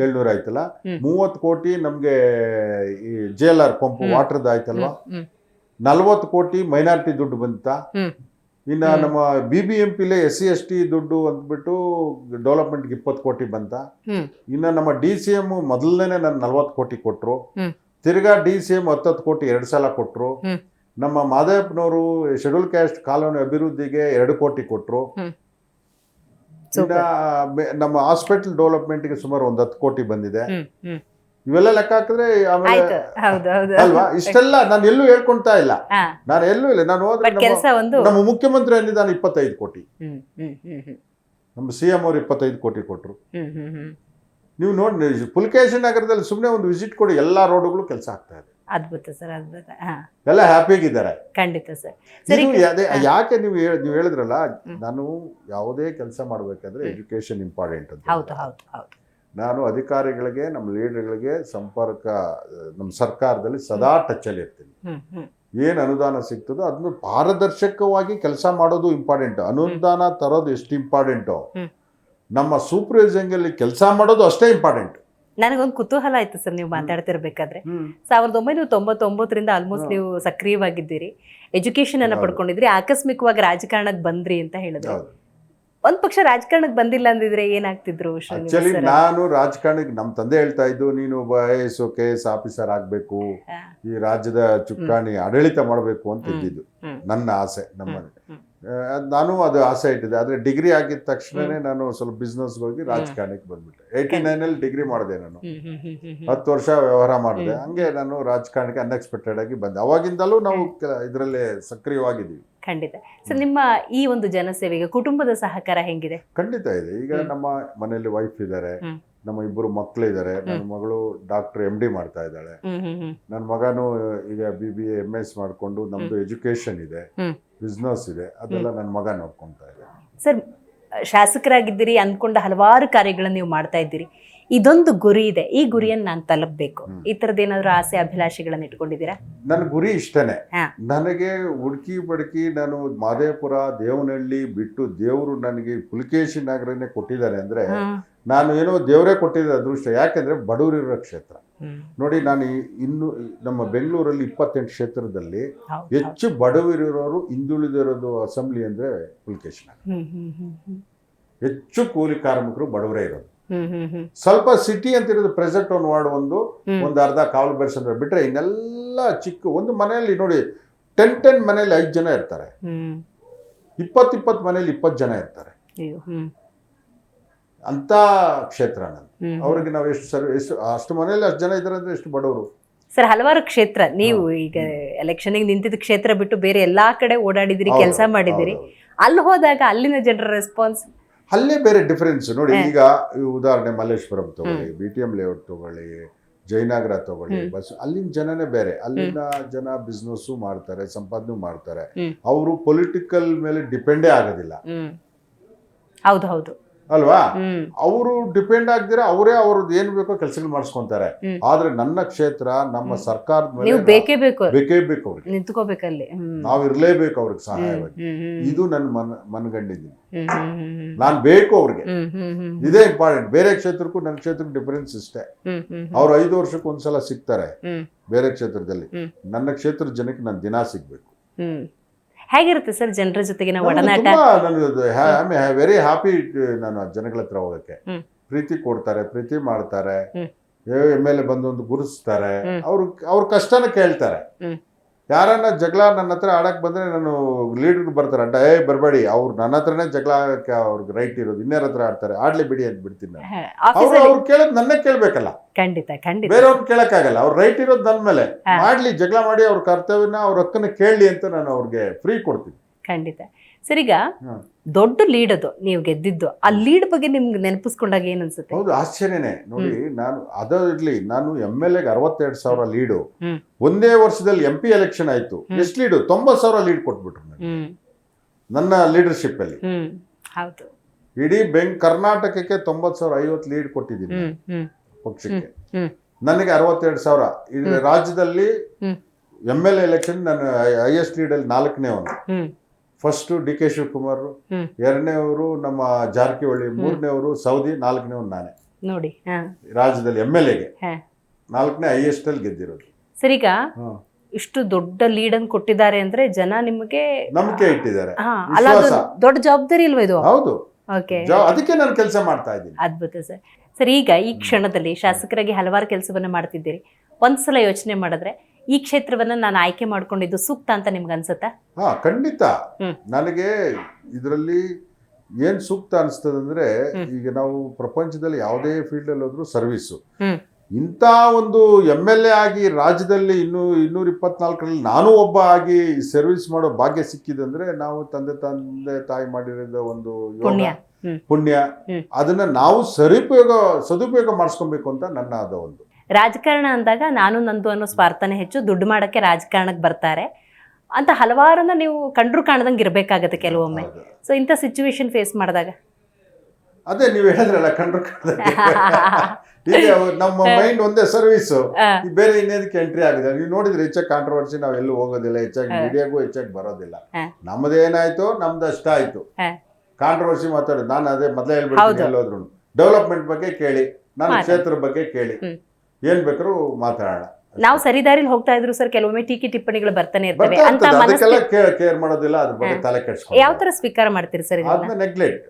ಏಳ್ನೂರ ಆಯ್ತಲ್ಲ. ಮೂವತ್ತು ಕೋಟಿ ನಮ್ಗೆ ಈ ಜೆ ಎಲ್ ಆರ್ ಪಂಪ್ ವಾಟರ್ದ ಆಯ್ತಲ್ವಾ? ನಲ್ವತ್ತು ಕೋಟಿ ಮೈನಾರಿಟಿ ದುಡ್ಡು ಬಂತ. ಇನ್ನ ನಮ್ಮ ಬಿ ಬಿ ಎಂ ಪಿಲೆ ಎಸ್ ಸಿ ಎಸ್ ಟಿ ದುಡ್ಡು ಅಂದ್ಬಿಟ್ಟು ಡೆವಲಪ್ಮೆಂಟ್ಗೆ ಇಪ್ಪತ್ತು ಕೋಟಿ ಬಂತ? ಇನ್ನ ನಮ್ಮ ಡಿ ಸಿ ಎಂ ಮೊದಲನೇ ನನ್ನ ನಲ್ವತ್ತು ಕೋಟಿ ಕೊಟ್ರು. ತಿರ್ಗಾ ಡಿ ಸಿ ಎಂ ಹತ್ತತ್ತು ಕೋಟಿ ಎರಡು ಸಲ ಕೊಟ್ರು. ನಮ್ಮ ಮಾದೇಪ್ಪನವರು ಶೆಡ್ಯೂಲ್ ಕ್ಯಾಸ್ಟ್ ಕಾಲೋನಿ ಅಭಿವೃದ್ಧಿಗೆ ಎರಡು ಕೋಟಿ ಕೊಟ್ಟರು ನಮ್ಮ ಹಾಸ್ಪಿಟಲ್ ಡೆವಲಪ್ಮೆಂಟ್ಗೆ ಸುಮಾರು ಒಂದು ಹತ್ತು ಕೋಟಿ ಬಂದಿದೆ. ಇವೆಲ್ಲ ಲೆಕ್ಕ ಹಾಕಿದ್ರೆ ಅಲ್ವಾ? ಇಷ್ಟೆಲ್ಲ ನಾನು ಎಲ್ಲೂ ಹೇಳ್ಕೊಂತಾ ಇಲ್ಲ. ನಾನು ಎಲ್ಲೂ ಇಲ್ಲ. ನಾನು ಹೋದ್ರೆ ನಮ್ಮ- ಮುಖ್ಯಮಂತ್ರಿ ಅನುದಾನ ಇಪ್ಪತ್ತೈದು ಕೋಟಿ. ನಮ್ಮ ಸಿ ಎಂ ಅವ್ರು ಇಪ್ಪತ್ತೈದು ಕೋಟಿ ಕೊಟ್ಟರು ನೀವು ನೋಡಿ ಪುಲ್ಕೇಶಿ ನಗರದಲ್ಲಿ ಸುಮ್ಮನೆ ಒಂದು ವಿಸಿಟ್ ಕೊಡಿ ಎಲ್ಲ ರೋಡ್ಗಳು ಕೆಲಸ ಆಗ್ತಾ ಇದೆ. ಅದ್ಭುತ ಸರ್ ಅದ್ಭುತ. ಹಾಂ. ಎಲ್ಲ ಹ್ಯಾಪಿಯಾಗಿದ್ದಾರೆ ಖಂಡಿತ ಸರ್. ಸರಿ ಇದು ಅದೇ ಯಾಕೆ ನೀವು ಹೇಳ್- ನೀವು ಹೇಳಿದ್ರಲ್ಲ ನಾನು ಯಾವುದೇ ಕೆಲಸ ಮಾಡಬೇಕಂದ್ರೆ. ಎಜುಕೇಶನ್ ಇಂಪಾರ್ಟೆಂಟ್ ಅಂತ ಹೌದು ಹೌದು ಹೌದು. ನಾನು ಅಧಿಕಾರಿಗಳಿಗೆ ನಮ್ಮ ಲೀಡರ್ಗಳಿಗೆ ಸಂಪರ್ಕ ನಮ್ಮ ಸರ್ಕಾರದಲ್ಲಿ ಸದಾ ಟಚ್ಚಲ್ಲಿ ಇರ್ತೀನಿ. ಹ್ಮ್ ಹ್ಮ್. ಏನು ಅನುದಾನ ಸಿಗ್ತದೋ ಅದನ್ನು ಪಾರದರ್ಶಕವಾಗಿ ಕೆಲಸ ಮಾಡೋದು ಇಂಪಾರ್ಟೆಂಟ್ ಅನುದಾನ ತರೋದು ಎಷ್ಟು ಇಂಪಾರ್ಟೆಂಟು ಹ್ಮ್. ನಮ್ಮ ಸೂಪರ್ವೈಸಿಂಗ್ ಅಲ್ಲಿ ಕೆಲಸ ಮಾಡೋದು ಅಷ್ಟೇ ಇಂಪಾರ್ಟೆಂಟ್ ನನಗೊಂದು ಕುತೂಹಲ ಆಯ್ತು ಸರ್ ನೀವು ಮಾತಾಡ್ತಿರ್ಬೇಕಾದ್ರೆ. ಸಾವಿರದ ಒಂಬೈನೂರ ತೊಂಬತ್ತೊಂಬತ್ತರಿಂದ ಆಲ್ಮೋಸ್ಟ್. ನೀವು ಸಕ್ರಿಯವಾಗಿದ್ದೀರಿ. ಎಜುಕೇಶನ್ ಅನ್ನ. ಪಡ್ಕೊಂಡಿದ್ರಿ ಆಕಸ್ಮಿಕವಾಗಿ ರಾಜಕಾರಣಕ್ಕೆ ಬಂದ್ರಿ ಅಂತ ಹೇಳಿದ್ರು. ಒಂದ್ ಪಕ್ಷ ರಾಜಕಾರಣಕ್ಕೆ ಬಂದಿಲ್ಲ ಅಂದಿದ್ರೆ ಏನಾಗ್ತಿದ್ರು ಆಕ್ಚುಲಿ ನಾನು ರಾಜಕಾರಣಕ್ಕೆ ನಮ್ಮ ತಂದೆ ಹೇಳ್ತಾ ಇದ್ದು ನೀನು ಒಬ್ಬ I S K S officer ಆಗ್ಬೇಕು. ಈ ರಾಜ್ಯದ ಚುಕ್ಕಾಣಿ ಆಡಳಿತ ಮಾಡಬೇಕು ಅಂತ ಇದ್ದಿದ್ದು. ನನ್ನ ಆಸೆ ನಮ್ಮ ನಾನು ಅದು ಆಸೆ ಇಟ್ಟಿದ್ದೆ. ಆದ್ರೆ ಡಿಗ್ರಿ ಆಗಿದ ತಕ್ಷಣನೇ ನಾನು ಸ್ವಲ್ಪ ಬಿಸ್ನೆಸ್ ಹೋಗಿ ರಾಜಕಾರಣಕ್ಕೆ ಬಂದ್ಬಿಟ್ಟೆ. ಏಯ್ಟಿ ನೈನಲ್ಲಿ ಡಿಗ್ರಿ ಮಾಡಿದೆ ನಾನು. ಹತ್ತು ವರ್ಷ ವ್ಯವಹಾರ ಮಾಡಿದೆ. ಹಂಗೆ ನಾನು ರಾಜಕಾರಣಕ್ಕೆ ಅನ್ಎಕ್ಸ್ಪೆಕ್ಟೆಡ್ ಆಗಿ ಬಂದೆ. ಅವಾಗಿಂದಲೂ ನಾವು ಇದರಲ್ಲಿ ಸಕ್ರಿಯವಾಗಿದ್ದೀವಿ. ಖಂಡಿತ. ಸರ್ ನಿಮ್ಮ ಈ ಒಂದು ಜನಸೇವೆಗೆ ಕುಟುಂಬದ ಸಹಕಾರ ಹೆಂಗಿದೆ? ಖಂಡಿತ ಇದೆ. ಈಗ ನಮ್ಮ ಮನೆಯಲ್ಲಿ ವೈಫ್ ಇದ್ದಾರೆ. ನಮ್ಮ ಇಬ್ಬರು ಮಕ್ಕಳು ಇದ್ದಾರೆ ನನ್ನ ಮಗಳು ಡಾಕ್ಟರ್ ಎಂ ಡಿ ಮಾಡ್ತಾ ಇದ್ದಾಳೆ. ನನ್ನ ಮಗನು ಈಗ ಬಿ ಬಿ ಎಂ ಎಸ್ ಮಾಡಿಕೊಂಡು ನಮ್ದು ಎಜುಕೇಶನ್ ಇದೆ. ಬಿಸ್ನೆಸ್ ಇದೆ. ಅದೆಲ್ಲ ನನ್ನ ಮಗ ನೋಡ್ಕೊತಾ ಇದೆ ಸರ್ ಶಾಸಕರಾಗಿದ್ದೀರಿ ಅಂದ್ಕೊಂಡ ಹಲವಾರು ಕಾರ್ಯಗಳನ್ನು ನೀವು ಮಾಡ್ತಾ ಇದ್ದೀರಿ. ಇದೊಂದು ಗುರಿ ಇದೆ. ಈ ಗುರಿಯನ್ನು ನಾನು ತಲುಪಬೇಕು. ಈ ಥರದ್ದು ಏನಾದರೂ ಆಸೆ ಅಭಿಲಾಷೆಗಳನ್ನು ಇಟ್ಕೊಂಡಿದ್ದೀರಾ? ನನ್ನ ಗುರಿ ಇಷ್ಟನೇ. ನನಗೆ ಹುಡುಕಿ ಬಡುಕಿ ನಾನು ಮಾದೇಪುರ ದೇವನಹಳ್ಳಿ ಬಿಟ್ಟು ದೇವರು ನನಗೆ ಪುಲಿಕೇಶಿ ನಗರನೇ ಕೊಟ್ಟಿದ್ದಾರೆ ಅಂದ್ರೆ ನಾನು ಏನೋ ದೇವರೇ ಕೊಟ್ಟಿದ್ದ ಅದೃಷ್ಟ. ಯಾಕೆಂದ್ರೆ ಬಡವರಿರೋ ಕ್ಷೇತ್ರ. ನೋಡಿ ನಾನು ಇನ್ನು ನಮ್ಮ ಬೆಂಗಳೂರಲ್ಲಿ ಇಪ್ಪತ್ತೆಂಟು ಕ್ಷೇತ್ರದಲ್ಲಿ. ಹೆಚ್ಚು ಬಡವರಿರೋರು ಹಿಂದುಳಿದಿರೋದು ಅಸೆಂಬ್ಲಿ ಅಂದ್ರೆ ಪುಲಕೇಶ್. ಹೆಚ್ಚು ಕೂಲಿ ಕಾರ್ಮಿಕರು ಬಡವರೇ ಇರೋದು. ಸ್ವಲ್ಪ ಸಿಟಿ ಅಂತ ಇರೋದು ಪ್ರೆಸೆಂಟ್ ಒಂದು ವಾರ್ಡ್ ಒಂದು ಒಂದು ಅರ್ಧ ಕಾವಲು ಬೆರ್ಸಂದ್ರೆ ಬಿಟ್ರೆ ಇನ್ನೆಲ್ಲ ಚಿಕ್ಕ ಒಂದು ಮನೆಯಲ್ಲಿ ನೋಡಿ ಟೆನ್ ಟೆನ್ ಮನೆಯಲ್ಲಿ ಐದು ಜನ ಇರ್ತಾರೆ. ಇಪ್ಪತ್ತಿಪ್ಪತ್ತು ಮನೆಯಲ್ಲಿ ಇಪ್ಪತ್ತು ಜನ ಇರ್ತಾರೆ. ಅಂತ ಕ್ಷೇತ್ರ ನಾನು ಅವ್ರಿಗೆ ನಾವು ಎಷ್ಟು ಸರ್ ಎಷ್ಟು ಅಷ್ಟು ಮನೆಯಲ್ಲಿ ಅಷ್ಟು ಜನ ಇದ್ದಾರೆ ಅಂದ್ರೆ ಎಷ್ಟು ಬಡವರು? ಸರ್ ಹಲವಾರು ಕ್ಷೇತ್ರ. ನೀವು ಈಗ ಎಲೆಕ್ಷನ್ಗೆ ನಿಂತಿದ್ದ ಕ್ಷೇತ್ರ ಬಿಟ್ಟು ಬೇರೆ ಎಲ್ಲಾ ಕಡೆ ಓಡಾಡಿದಿರಿ ಕೆಲಸ ಮಾಡಿದಿರಿ. ಅಲ್ಲಿ ಹೋದಾಗ ಅಲ್ಲಿನ ಜನರ ರೆಸ್ಪಾನ್ಸ್ ಅಲ್ಲೇ ಬೇರೆ ಡಿಫರೆನ್ಸ್ ನೋಡಿ ಈಗ ಉದಾಹರಣೆ ಮಲ್ಲೇಶ್ವರಂ ತಗೊಳ್ಳಿ ಬಿ ಟಿ ಎಂ ಲೇಔಟ್ ತಗೊಳ್ಳಿ ಜಯನಗರ ತಗೊಳ್ಳಿ. ಬಸ್ ಅಲ್ಲಿನ ಜನನೇ ಬೇರೆ. ಅಲ್ಲಿನ ಜನ ಬಿಸ್ನೆಸ್ಸು ಮಾಡ್ತಾರೆ ಸಂಪಾದನೆ ಮಾಡ್ತಾರೆ. ಅವರು ಪೊಲಿಟಿಕಲ್ ಮೇಲೆ ಡಿಪೆಂಡೇ ಆಗೋದಿಲ್ಲ. ಹೌದು ಹೌದು. ಅಲ್ವಾ? ಅವರು ಡಿಪೆಂಡ್ ಆಗ್ದಿರ ಅವರೇ ಅವ್ರದ್ದು ಏನ್ ಬೇಕೋ ಕೆಲಸಗಳು ಮಾಡಿಸ್ಕೊಂತಾರೆ. ಆದ್ರೆ ನನ್ನ ಕ್ಷೇತ್ರ ನಮ್ಮ. ಸರ್ಕಾರದ ಮೇಲೆ ನೀವು ಬೇಕೇ ಬೇಕು. ನಾವು ಬೇಕೇ ಬೇಕು ಅವ್ರಿಗೆ. ನಿಂತ್ಕೋಬೇಕಲ್ಲಿ. ನಾವ್ ಇರ್ಲೇಬೇಕು ಅವ್ರಿಗೆ ಸಹಾಯವಾಗಿ ಇದು ನನ್ನ ಮನ ಮನಗಂಡಿದ್ದೀನಿ. ನಾನ್ ಬೇಕು ಅವ್ರಿಗೆ. ಇದೇ ಇಂಪಾರ್ಟೆಂಟ್ ಬೇರೆ ಕ್ಷೇತ್ರಕ್ಕೂ ನನ್ನ ಕ್ಷೇತ್ರಕ್ಕೆ ಡಿಫರೆನ್ಸ್ ಇಷ್ಟೇ. ಅವ್ರು ಐದು ವರ್ಷಕ್ಕೆ ಒಂದ್ಸಲ ಸಿಗ್ತಾರೆ. ಬೇರೆ ಕ್ಷೇತ್ರದಲ್ಲಿ. ನನ್ನ ಕ್ಷೇತ್ರದ ಜನಕ್ಕೆ ನಾನು ದಿನ ಸಿಗ್ಬೇಕು. ಹೇಗಿರುತ್ತೆ ಸರ್ ಜನರ ಜೊತೆಗಿನ ಒಡನಾಟ? ವೆರಿ ಹ್ಯಾಪಿ ನಾನು ಜನಗಳ ಹತ್ರ ಹೋಗಕ್ಕೆ. ಪ್ರೀತಿ ಕೊಡ್ತಾರೆ ಪ್ರೀತಿ ಮಾಡ್ತಾರೆ. ಎಂ ಎಲ್ ಎ ಬಂದೊಂದು ಗುರುಸ್ತಾರೆ ಹ್ಮ್. ಅವ್ರ ಅವ್ರ ಕಷ್ಟನ ಕೇಳ್ತಾರೆ. ಯಾರನ್ನ ಜಗಳ ನನ್ನ ಹತ್ರ ಆಡಕ್ಕೆ ಬಂದ್ರೆ ನಾನು ಲೀಡರ್ ಬರ್ತಾರೆ ಅಡ್ಡ ಏ ಬರಬೇಡಿ ಅವ್ರು ನನ್ನ ಹತ್ರನೇ ಜಗಳ ಆಡಕ್ಕೆ ಅವ್ರಿಗೆ ರೈಟ್ ಇರೋದು ಇನ್ಯಾರ ಹತ್ರ ಆಡ್ತಾರೆ ಆಡ್ಲಿ ಬಿಡಿ ಅಂತ ಬಿಡ್ತೀನಿ ನಾನು. ಅವ್ರು ಕೇಳೋದು ನನ್ನೇ ಕೇಳಬೇಕಲ್ಲ. ಖಂಡಿತ ಖಂಡಿತ. ಬೇರೆಯವ್ರು ಕೇಳಕ್ಕಾಗಲ್ಲ ಅವ್ರು ರೈಟ್ ಇರೋದು ನನ್ನ ಮೇಲೆ. ಮಾಡ್ಲಿ ಜಗಳ ಮಾಡಿ ಅವ್ರ ಕರ್ತವ್ಯನ ಅವ್ರ ಹಕ್ಕನ್ನ ಕೇಳಲಿ ಅಂತ ನಾನು ಅವ್ರಿಗೆ ಫ್ರೀ ಕೊಡ್ತೀನಿ. ಖಂಡಿತ. ಸರ್ ಈಗ ಹ್ಮ್. ದೊಡ್ಡ ಲೀಡ್ ಅದು ನೀವು ಗೆದ್ದಿದ್ದು. ಆ ಲೀಡ್ ಬಗ್ಗೆ ನಿಮ್ಗೆ ನೆನಪಿಸ್ಕೊಂಡಾಗ ಏನ್ ಅನ್ಸುತ್ತೆ? ಹೌದು ಆಶ್ಚರ್ಯನೇ. ನೋಡಿ ನಾನು ಅದರಲ್ಲಿ ಇರ್ಲಿ ನಾನು ಎಂ ಎಲ್ ಎಗೆ ಅರವತ್ತೆರಡು ಸಾವಿರ ಲೀಡು ಒಂದೇ ವರ್ಷದಲ್ಲಿ ಎಂ ಪಿ ಎಲೆಕ್ಷನ್ ಆಯ್ತು. ಎಷ್ಟು ಲೀಡು ತೊಂಬತ್ ಸಾವಿರ ಲೀಡ್ ಕೊಟ್ಬಿಟ್ರು ನನಗೆ. ನನ್ನ ಲೀಡರ್ಶಿಪ್ ಅಲ್ಲಿ. ಹೌದು. ಇಡೀ ಬೆಂಗ್ ಕರ್ನಾಟಕಕ್ಕೆ ತೊಂಬತ್ತು ಸಾವಿರ ಐವತ್ತು ಲೀಡ್ ಕೊಟ್ಟಿದ್ದೀನಿ ಪಕ್ಷಕ್ಕೆ. ನನಗೆ ಅರವತ್ತೆರಡು ಸಾವಿರ. ರಾಜ್ಯದಲ್ಲಿ. ಎಂ ಎಲ್ ಎಲೆಕ್ಷನ್ ನಾನು ಹೈಯೆಸ್ಟ್ ಲೀಡಲ್ಲಿ ನಾಲ್ಕನೇ ಹ್ಮ್. First D K Shivakumar. ಎರಡನೇವರು ನಮ್ಮ ಜಾರಕಿಹೊಳಿ ಮೂರನೇವರು ಸೌದಿ ನಾಲ್ಕನೇವ್ರು ನಾನೇ ನೋಡಿ ರಾಜ್ಯದಲ್ಲಿ ಎಂ ಎಲ್ ಎಗೆ. ನಾಲ್ಕನೇ ಹೈಯೆಸ್ಟ್ ಅಲ್ಲಿ ಗೆದ್ದಿರೋದು. ಸರಿಗ ಈಗ ಇಷ್ಟು ದೊಡ್ಡ ಲೀಡ್ ಅನ್ನು ಕೊಟ್ಟಿದ್ದಾರೆ ಅಂದ್ರೆ ಜನ ನಿಮಗೆ ನಂಬಿಕೆ ಇಟ್ಟಿದ್ದಾರೆ. ದೊಡ್ಡ ಜವಾಬ್ದಾರಿ ಇಲ್ವಾ ಇದು? ಹೌದು. ಅದಕ್ಕೆ ನಾನು ಕೆಲಸ ಮಾಡ್ತಾ ಇದ್ದೀನಿ. ಅದ್ಭುತ ಸರ್. ಸರ್ ಈಗ ಈ ಕ್ಷಣದಲ್ಲಿ ಶಾಸಕರಾಗಿ ಹಲವಾರು ಕೆಲಸವನ್ನು ಮಾಡ್ತಿದ್ದೀರಿ. ಒಂದ್ಸಲ ಯೋಚನೆ ಮಾಡಿದ್ರೆ ಈ ಕ್ಷೇತ್ರವನ್ನ ನಾನು ಆಯ್ಕೆ ಮಾಡ್ಕೊಂಡಿದ್ದು ಸೂಕ್ತ ಅಂತ ನಿಮ್ಗೆ ಅನ್ಸುತ್ತಾ ಹಾ ಖಂಡಿತ ಹ್ಮ್. ನನಗೆ ಇದರಲ್ಲಿ ಏನ್ ಸೂಕ್ತ ಅನಿಸ್ತದೆ ಅಂದ್ರೆ ಈಗ ನಾವು ಪ್ರಪಂಚದಲ್ಲಿ ಯಾವುದೇ ಫೀಲ್ಡ್ ಅಲ್ಲಿ ಹೋದ್ರು ಸರ್ವಿಸ್ ಹ್ಮ್. ಇಂಥ ಒಂದು ಎಂ ಎಲ್ ಎ ಆಗಿ ರಾಜ್ಯದಲ್ಲಿ ಇನ್ನೂ ಇನ್ನೂರ ಇಪ್ಪತ್ನಾಲ್ಕರಲ್ಲಿ ನಾನು ಒಬ್ಬ ಆಗಿ ಸರ್ವಿಸ್ ಮಾಡೋ ಭಾಗ್ಯ ಸಿಕ್ಕಿದಂದ್ರೆ ನಾವು ತಂದೆ ತಂದೆ ತಾಯಿ ಮಾಡಿರೋ ಒಂದು ಯೋಗ, ಪುಣ್ಯ ಹ್ಮ್. ಪುಣ್ಯ ಹ್ಮ್. ಅದನ್ನ ನಾವು ಸರಿಪಯೋಗ ಸದುಪಯೋಗ ಮಾಡಿಸ್ಕೊಬೇಕು ಅಂತ ನನ್ನ ಅದ ಒಂದು ರಾಜಕಾರಣ ಅಂದಾಗ ನಾನು ನಂದು ಅನ್ನೋ ಸ್ವಾರ್ಥನೇ ಹೆಚ್ಚು. ದುಡ್ಡು ಮಾಡಕ್ಕೆ ರಾಜಕಾರಣಕ್ಕೆ ಬರ್ತಾರೆ. ಅಂತ ಹಲವಾರನ್ನ ನೀವು ಕಂಡ್ರು ಕಾಣದಂಗೆ ಇರಬೇಕಾಗತ್ತೆ ಕೆಲವೊಮ್ಮೆ. ಸೊ ಇಂಥ ಸಿಚುವೇಶನ್ ಫೇಸ್ ಮಾಡಿದಾಗ? ಅದೇ ನೀವು ಹೇಳಿದ್ರಲ್ಲ ಕಂಡ್ರು ನಮ್ಮ ಮೈಂಡ್ ಒಂದೇ ಸರ್ವಿಸ್ ಬೇರೆ ಇನ್ನೇದಕ್ಕೆ ಎಂಟ್ರಿ ಆಗಿದೆ. ನೀವು ನೋಡಿದ್ರೆ ಹೆಚ್ಚಾಗಿ ಕಾಂಟ್ರವರ್ಸಿ ನಾವು ಎಲ್ಲೂ ಹೋಗೋದಿಲ್ಲ. ಹೆಚ್ಚಾಗಿ. ಮೀಡಿಯಾಗೂ ಹೆಚ್ಚಾಗಿ ಬರೋದಿಲ್ಲ. ನಮ್ಮದೇನಾಯ್ತು ನಮ್ದೇನಾಯ್ತು ನಮ್ದು ಅಷ್ಟ ಆಯ್ತು. ಕಾಂಟ್ರವರ್ಸಿ ಮಾತಾಡೋದು. ನಾನು ಅದೇ ಮೊದಲೇ ಹೇಳ್ಬಿಟ್ಟು ಎಲ್ಲೋದ್ರು ಡೆವಲಪ್ಮೆಂಟ್ ಬಗ್ಗೆ ಕೇಳಿ. ನನ್ನ ಕ್ಷೇತ್ರದ ಕ್ಷೇತ್ರ ಬಗ್ಗೆ ಕೇಳಿ. ಏನ್ ಬೇಕಾದ್ರೂ ಮಾತಾಡೋಣ. ನಾವು ಸರಿದಾರಿಲಿ ಹೋಗ್ತಾ ಇದ್ರು ಸರ್ ಕೆಲವೊಮ್ಮೆ ಟೀಕೆ ಟಿಪ್ಪಣಿಗಳು ಬರ್ತಾನೆ ಇರ್ತವೆ. ಅಂತ. ಅದಕ್ಕೆಲ್ಲ ಕೇರ್ ಮಾಡೋದಿಲ್ಲ ಅದ್ರ ಬಗ್ಗೆ ತಲೆ ಕೆಡ್ಸ್ಕೊಂಡು ಯಾವ ತರ ಸ್ವೀಕಾರ ಮಾಡ್ತೀರಿ ಸರ್ ಅದನ್ನ ನೆಗ್ಲೆಕ್ಟ್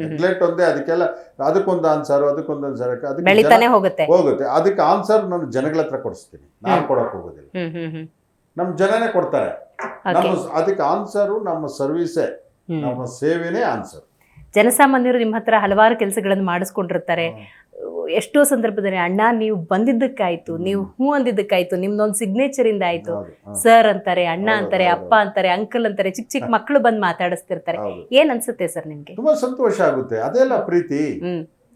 ನೆಗ್ಲೆಕ್ಟ್ ಒಂದೇ ಅದಕ್ಕೆಲ್ಲ ಅದಕ್ಕೊಂದು ಆನ್ಸರ್ ಅದಕ್ಕೊಂದು ಆನ್ಸರ್ ಅದಕ್ಕೆ ಬೆಳಿತಾನೆ ಹೋಗುತ್ತೆ. ಹೋಗುತ್ತೆ. ಅದಕ್ಕೆ ಆನ್ಸರ್ ನಾನು ಜನಗಳ ಹತ್ರ ಕೊಡಿಸ್ತೀನಿ. ನಾನು ಕೊಡಕ್ ಹೋಗೋದಿಲ್ಲ. ನಮ್ಮ ಜನನೇ ಕೊಡ್ತಾರೆ. ನಮ್ಮ ಅದಕ್ಕೆ ಆನ್ಸರು ನಮ್ಮ ಸರ್ವಿಸೇ ನಮ್ಮ ಸೇವೆನೇ ಆನ್ಸರ್ ಜನಸಾಮಾನ್ಯರು ನಿಮ್ಮ ಹತ್ರ ಹಲವಾರು ಕೆಲಸಗಳನ್ನು ಮಾಡಿಸ್ಕೊಂಡಿರ್ತಾರೆ. ಎಷ್ಟೋ ಸಂದರ್ಭದಲ್ಲಿ ಅಣ್ಣ ನೀವು ಬಂದಿದ್ದಕ್ಕಾಯ್ತು ನೀವು ಹ್ಞೂ ಅಂದಿದ್ದಕ್ಕಾಯ್ತು ನಿಮ್ದೊಂದು ಸಿಗ್ನೇಚರ್ ಇಂದ ಆಯ್ತು. ಸರ್ ಅಂತಾರೆ ಅಣ್ಣ ಅಂತಾರೆ ಅಪ್ಪ ಅಂತಾರೆ ಅಂಕಲ್ ಅಂತಾರೆ ಚಿಕ್ಕ ಚಿಕ್ಕ ಮಕ್ಕಳು ಬಂದು ಮಾತಾಡಿಸ್ತಿರ್ತಾರೆ. ಏನ್ ಅನ್ಸುತ್ತೆ ಸರ್ ನಿಮ್ಗೆ? ತುಂಬಾ ಸಂತೋಷ ಆಗುತ್ತೆ. ಅದೆಲ್ಲ ಪ್ರೀತಿ.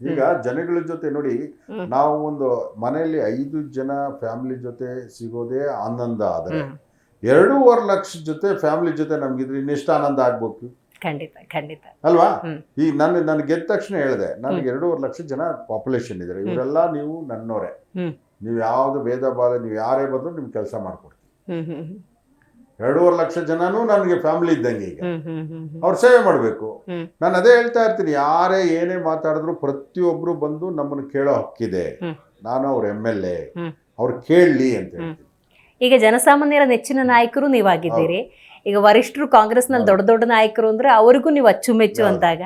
ಈಗ ಜನಗಳ ಜೊತೆ ನೋಡಿ. ನಾವು ಒಂದು ಮನೆಯಲ್ಲಿ ಐದು ಜನ ಫ್ಯಾಮಿಲಿ ಜೊತೆ ಸಿಗೋದೇ ಆನಂದ ಆದ್ರೆ. ಎರಡೂವರೆ ಲಕ್ಷ ಜೊತೆ ಫ್ಯಾಮಿಲಿ ಜೊತೆ ನಮ್ಗಿದ್ರೆ ಇನ್ನೆಷ್ಟು ಆನಂದ ಆಗ್ಬೇಕು ಖಂಡಿತ ಖಂಡಿತ. ಅಲ್ವಾ? ಈ ನಾನು ನನ್ನ ನನಗೆ ಗೆದ್ದ ತಕ್ಷಣ ಹೇಳಿದೆ ನನಗೆ ಎರಡೂವರೆ ಲಕ್ಷ ಜನ ಪಾಪ್ಯುಲೇಷನ್ ಇದ್ದಾರೆ ಇವರೆಲ್ಲ ನೀವು ನನ್ನೋರೆ. ನೀವು ಯಾವ್ದು ಭೇದ ಭಾವ ನೀವು ಯಾರೇ ಬಂದ್ರು ನಿಮ್ಗೆ ಕೆಲಸ ಮಾಡ್ಕೊಡ್ತೀವಿ. ಎರಡೂವರೆ ಲಕ್ಷ ಜನನೂ ನನಗೆ ಫ್ಯಾಮಿಲಿ ಇದ್ದಂಗೆ ಈಗ. ಅವ್ರ ಸೇವೆ ಮಾಡಬೇಕು. ನಾನು ಅದೇ ಹೇಳ್ತಾ ಇರ್ತೀನಿ ಯಾರೇ ಏನೇ ಮಾತಾಡಿದ್ರು ಪ್ರತಿಯೊಬ್ರು ಬಂದು ನಮ್ಮನ್ನು ಕೇಳೋ ಹಕ್ಕಿದೆ. ನಾನು ಅವ್ರ ಎಂ ಎಲ್ ಎ ಅವ್ರು ಕೇಳಲಿ ಅಂತ. ಹೇಳ್ತೀನಿ. ಈಗ ಜನಸಾಮಾನ್ಯರ ನೆಚ್ಚಿನ ನಾಯಕರು ನೀವಾಗಿದ್ದೀರಿ. ಈಗ ವರಿಷ್ಠರು ಕಾಂಗ್ರೆಸ್ನಲ್ಲಿ ದೊಡ್ಡ ದೊಡ್ಡ ನಾಯಕರು ಅಂದ್ರೆ ಅವ್ರಿಗೂ ನೀವು ಅಚ್ಚುಮೆಚ್ಚು. ಅಂದಾಗ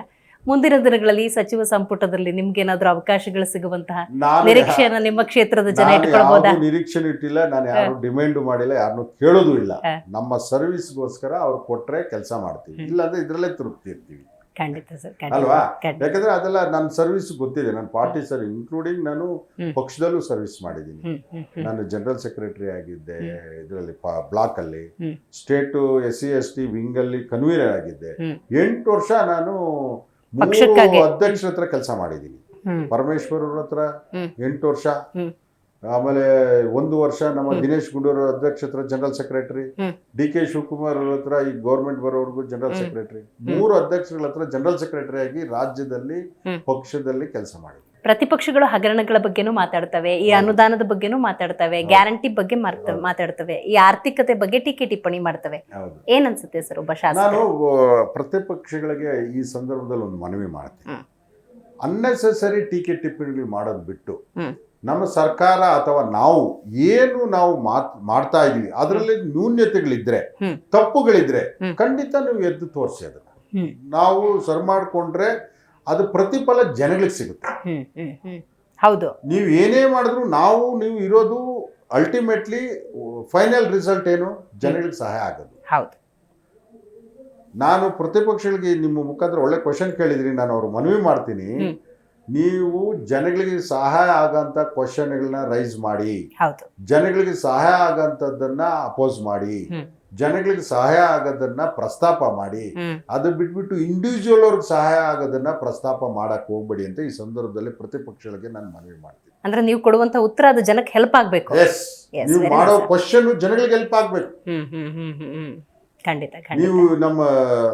ಮುಂದಿನ ದಿನಗಳಲ್ಲಿ ಸಚಿವ ಸಂಪುಟದಲ್ಲಿ ನಿಮ್ಗೆ ಏನಾದ್ರೂ ಅವಕಾಶಗಳು ಸಿಗುವಂತಹ ನಾನು ನಿರೀಕ್ಷೆಯನ್ನ ನಿಮ್ಮ ಕ್ಷೇತ್ರದ ಜನ ನಾನು ನಿರೀಕ್ಷೆ ನಿರೀಕ್ಷೆನೂ ಇಟ್ಟಿಲ್ಲ ನಾನು ಯಾರು ಡಿಮ್ಯಾಂಡ್ ಮಾಡಿಲ್ಲ ಯಾರನ್ನು ಕೇಳೋದು ಇಲ್ಲ. ನಮ್ಮ ಸರ್ವಿಸ್ಗೋಸ್ಕರ ಅವ್ರು ಕೊಟ್ರೆ ಕೆಲಸ ಮಾಡ್ತೀವಿ. ಇಲ್ಲ ಇಲ್ಲಾಂದ್ರೆ ಇದ್ರಲ್ಲೇ ತೃಪ್ತಿ ಇರ್ತೀವಿ. ಖಂಡಿತ ಸರ್ ಅಲ್ವಾ? ಯಾಕಂದ್ರೆ ಅದೆಲ್ಲ ನನ್ನ ಸರ್ವಿಸ್ ಗೊತ್ತಿದೆ. ನನ್ನ ಪಾರ್ಟಿ ಸರ್ ಇನ್ಕ್ಲೂಡಿಂಗ್ ನಾನು ಪಕ್ಷದಲ್ಲೂ ಸರ್ವಿಸ್ ಮಾಡಿದ್ದೀನಿ. ನಾನು ಜನರಲ್ ಸೆಕ್ರೆಟರಿ ಆಗಿದ್ದೆ ಇದರಲ್ಲಿ ಬ್ಲಾಕ್ ಅಲ್ಲಿ. State S C S T wing ಅಲ್ಲಿ ಕನ್ವೀನರ್ ಆಗಿದ್ದೆ. ಎಂಟು ವರ್ಷ ನಾನು ಮೂರು. ಅಧ್ಯಕ್ಷರ ಹತ್ರ ಕೆಲಸ ಮಾಡಿದ್ದೀನಿ. ಪರಮೇಶ್ವರ್ ಹತ್ರ ಎಂಟು ವರ್ಷ. ಆಮೇಲೆ ಒಂದು ವರ್ಷ ನಮ್ಮ ದಿನೇಶ್ ಗುಂಡೂರು ಅಧ್ಯಕ್ಷ ಹತ್ರ general secretary. D K Shivakumar ಅವ್ರ ಹತ್ರ ಈ ಗೌರ್ಮೆಂಟ್ ಬರೋವರೆಗೂ ಜನರಲ್ ಸೆಕ್ರೆಟರಿ ಮೂರು ಅಧ್ಯಕ್ಷಗಳ ಹತ್ರ ಜನರಲ್ ಸೆಕ್ರೆಟರಿ ಆಗಿ ರಾಜ್ಯದಲ್ಲಿ ಪಕ್ಷದಲ್ಲಿ ಕೆಲಸ ಮಾಡಿ ಪ್ರತಿಪಕ್ಷಗಳು ಹಗರಣಗಳ ಬಗ್ಗೆನೂ ಮಾತಾಡ್ತವೆ ಈ ಅನುದಾನದ ಬಗ್ಗೆನೂ ಮಾತಾಡ್ತವೆ ಗ್ಯಾರಂಟಿ ಬಗ್ಗೆ. ಮಾತಾಡ್ತವೆ ಈ ಆರ್ಥಿಕತೆ ಬಗ್ಗೆ ಟೀಕೆ ಟಿಪ್ಪಣಿ ಮಾಡ್ತವೆ. ಏನ್ ಅನ್ಸುತ್ತೆ ಸರ್ ಒಬ್ಬ ನಾನು ಶಾಸಕ ಪ್ರತಿಪಕ್ಷಗಳಿಗೆ ಈ ಸಂದರ್ಭದಲ್ಲಿ ಒಂದು ಮನವಿ ಮಾಡ್ತೀನಿ. ಅನ್ನೆಸೆಸರಿ ಟೀಕೆ ಟಿಪ್ಪಣಿಗಳು ಮಾಡೋದು ಬಿಟ್ಟು. ನಮ್ಮ ಸರ್ಕಾರ ಅಥವಾ ನಾವು ಏನು ನಾವು ಮಾತ್ ಮಾಡ್ತಾ ಇದೀವಿ ಅದರಲ್ಲಿ ನ್ಯೂನ್ಯತೆಗಳಿದ್ರೆ. ತಪ್ಪುಗಳಿದ್ರೆ. ಖಂಡಿತ ನೀವು ಎದ್ದು ತೋರಿಸಿ ಅದನ್ನ. ನಾವು ಸರಿ ಮಾಡ್ಕೊಂಡ್ರೆ ಅದು ಪ್ರತಿಫಲ ಜನಗಳಿಗೆ ಸಿಗುತ್ತೆ. ಹೌದು. ನೀವು ಏನೇ ಮಾಡಿದ್ರು ನಾವು ನೀವು ಇರೋದು ಅಲ್ಟಿಮೇಟ್ಲಿ ಫೈನಲ್ ರಿಸಲ್ಟ್ ಏನು? ಜನಗಳಿಗೆ ಸಹಾಯ ಆಗೋದು. ಹೌದು. ನಾನು ಪ್ರತಿಪಕ್ಷಗಳಿಗೆ ನಿಮ್ಮ ಮುಖಾಂತರ ಒಳ್ಳೆ ಕ್ವಶನ್ ಕೇಳಿದ್ರಿ ನಾನು ಅವ್ರು ಮನವಿ ಮಾಡ್ತೀನಿ. ನೀವು ಜನಗಳಿಗೆ ಸಹಾಯ ಆಗಂತ ಕ್ವಶನ್ಗಳನ್ನ ರೈಸ್ ಮಾಡಿ. ಜನಗಳಿಗೆ ಸಹಾಯ ಆಗಂತದ್ದನ್ನ ಅಪೋಸ್ ಮಾಡಿ. ಜನಗಳಿಗೆ ಸಹಾಯ ಆಗೋದನ್ನ ಪ್ರಸ್ತಾಪ ಮಾಡಿ. ಅದು ಬಿಟ್ಬಿಟ್ಟು ಇಂಡಿವಿಜುವಲ್ ಅವ್ರಿಗೆ ಸಹಾಯ ಆಗೋದನ್ನ ಪ್ರಸ್ತಾಪ ಮಾಡಕ್ ಹೋಗ್ಬೇಡಿ ಅಂತ ಈ ಸಂದರ್ಭದಲ್ಲಿ ಪ್ರತಿಪಕ್ಷಗಳಿಗೆ ನಾನು ಮನವಿ ಮಾಡ್ತೀನಿ. ಅಂದ್ರೆ ನೀವು ಕೊಡುವಂತ ಉತ್ತರ ಅದು ಜನಕ್ಕೆ ಹೆಲ್ಪ್ ಆಗ್ಬೇಕು. ಎಸ್ ನೀವು ಮಾಡೋ. ಕ್ವಶನ್ ಜನಗಳಿಗೆ ಹೆಲ್ಪ್ ಆಗ್ಬೇಕು. ಖಂಡಿತ ನೀವು ನಮ್ಮ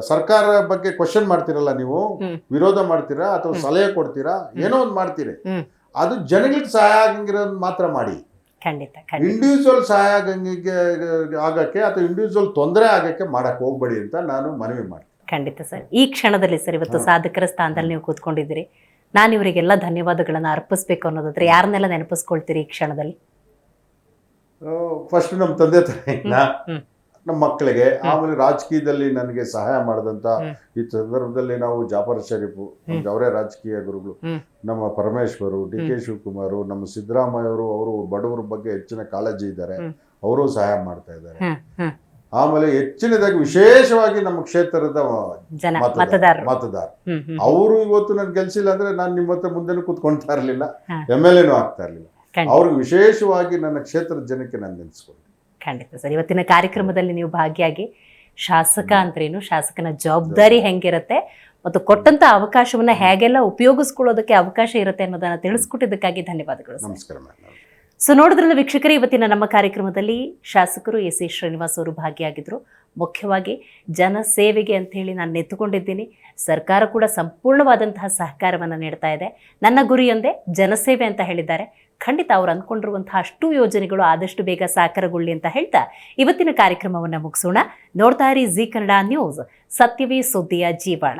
ಸರ್ಕಾರ ಬಗ್ಗೆ ಕ್ವಶನ್ ಮಾಡ್ತೀರಲ್ಲ ನೀವು? ವಿರೋಧ ಮಾಡ್ತೀರಾ ಅಥವಾ ಸಲಹೆ ಕೊಡ್ತೀರಾ? ಏನೋ ಒಂದು ಮಾಡ್ತೀರಿ. ಅದು ಜನಗಳಿಗೆ ಸಹಾಯ ಆಗಂಗಿರೋದು ಮಾತ್ರ ಮಾಡಿ. ಖಂಡಿತ ಇಂಡಿವಿಜುವಲ್ ಸಹಾಯ ಆಗಂಗಿಗೆ ಆಗಕ್ಕೆ ಅಥವಾ ಇಂಡಿವಿಜುವಲ್ ತೊಂದರೆ ಆಗಕ್ಕೆ ಮಾಡಕ್ ಹೋಗ್ಬೇಡಿ ಅಂತ ನಾನು ಮನವಿ ಮಾಡ್ತೀನಿ. ಖಂಡಿತ ಸರ್. ಈ ಕ್ಷಣದಲ್ಲಿ ಸರ್ ಇವತ್ತು. ಸಾಧಕರ ಸ್ಥಾನದಲ್ಲಿ ನೀವು ಕೂತ್ಕೊಂಡಿದ್ದೀರಿ. ನಾನು ಇವರಿಗೆಲ್ಲ ಧನ್ಯವಾದಗಳನ್ನು ಅರ್ಪಿಸ್ಬೇಕು ಅನ್ನೋದಾದ್ರೆ ಯಾರನ್ನೆಲ್ಲ ನೆನಪಿಸ್ಕೊಳ್ತೀರಿ ಈ ಕ್ಷಣದಲ್ಲಿ? ಫಸ್ಟ್ ನಮ್ಮ ತಂದೆ ತಾಯಿನ. ನಮ್ಮ ಮಕ್ಕಳಿಗೆ ಆಮೇಲೆ ರಾಜಕೀಯದಲ್ಲಿ ನನಗೆ ಸಹಾಯ ಮಾಡಿದಂತ ಈ ಸಂದರ್ಭದಲ್ಲಿ ನಾವು ಜಾಫರ್ ಶರೀಫು ಅವರೇ ರಾಜಕೀಯ ಗುರುಗಳು. ನಮ್ಮ ಪರಮೇಶ್ವರು ಡಿ ಕೆ ಶಿವಕುಮಾರ್ ನಮ್ಮ ಸಿದ್ದರಾಮಯ್ಯ ಅವರು ಅವರು ಬಡವರ ಬಗ್ಗೆ ಹೆಚ್ಚಿನ ಕಾಳಜಿ ಇದ್ದಾರೆ. ಅವರು ಸಹಾಯ ಮಾಡ್ತಾ ಇದ್ದಾರೆ. ಆಮೇಲೆ ಹೆಚ್ಚಿನದಾಗಿ ವಿಶೇಷವಾಗಿ ನಮ್ಮ ಕ್ಷೇತ್ರದ ಮತದಾರ ಮತದಾರ ಅವರು ಇವತ್ತು ನಾನು ಗೆಲ್ಸಿಲ್ಲ ಅಂದ್ರೆ ನಾನು ನಿಮ್ಮ ಹತ್ರ ಮುಂದೆ ಕುತ್ಕೊಳ್ತಾ ಇರಲಿಲ್ಲ. ಎಂ ಎಲ್ ಎನೂ ಆಗ್ತಾ ಇರಲಿಲ್ಲ. ಅವ್ರಿಗೆ ವಿಶೇಷವಾಗಿ ನನ್ನ ಕ್ಷೇತ್ರದ ಜನಕ್ಕೆ ನಾನು ನೆನೆಸ್ಕೊಂಡು ಖಂಡಿತ ಸರ್. ಇವತ್ತಿನ ಕಾರ್ಯಕ್ರಮದಲ್ಲಿ ನೀವು ಭಾಗಿಯಾಗಿ ಶಾಸಕ ಅಂದ್ರೇನು ಶಾಸಕನ ಜವಾಬ್ದಾರಿ ಹೆಂಗಿರುತ್ತೆ ಮತ್ತು ಕೊಟ್ಟಂತ ಅವಕಾಶವನ್ನ ಹೇಗೆಲ್ಲ ಉಪಯೋಗಿಸ್ಕೊಳ್ಳೋದಕ್ಕೆ ಅವಕಾಶ ಇರುತ್ತೆ ಅನ್ನೋದನ್ನ ತಿಳಿಸ್ಕೊಟ್ಟಿದ್ದಕ್ಕಾಗಿ ಧನ್ಯವಾದಗಳು ನಮಸ್ಕಾರ ಸೊ ನೋಡಿದ್ರಲ್ಲ ವೀಕ್ಷಕರೇ ಇವತ್ತಿನ ನಮ್ಮ ಕಾರ್ಯಕ್ರಮದಲ್ಲಿ ಶಾಸಕರು ಎಸ್ ಎ ಶ್ರೀನಿವಾಸ್ ಅವರು ಭಾಗಿಯಾಗಿದ್ರು. ಮುಖ್ಯವಾಗಿ ಜನ ಸೇವೆಗೆ ಅಂತ ಹೇಳಿ ನಾನು ನೆತ್ತುಕೊಂಡಿದ್ದೀನಿ ಸರ್ಕಾರ ಕೂಡ ಸಂಪೂರ್ಣವಾದಂತಹ ಸಹಕಾರವನ್ನು ನೀಡ್ತಾ ಇದೆ. ನನ್ನ ಗುರಿಯೊಂದೇ ಜನಸೇವೆ ಅಂತ ಹೇಳಿದ್ದಾರೆ. ಖಂಡಿತ ಅವ್ರು ಅಂದ್ಕೊಂಡಿರುವಂತಹ ಅಷ್ಟು ಯೋಜನೆಗಳು ಆದಷ್ಟು ಬೇಗ ಸಾಕಾರಗೊಳ್ಳಿ ಅಂತ ಹೇಳ್ತಾ ಇವತ್ತಿನ ಕಾರ್ಯಕ್ರಮವನ್ನು ಮುಗಿಸೋಣ. ನೋಡ್ತಾ ಇರಿ ಜಿ ಕನ್ನಡ ನ್ಯೂಸ್. ಸತ್ಯವೇ ಸುದ್ದಿಯ ಜೀವಾಳ.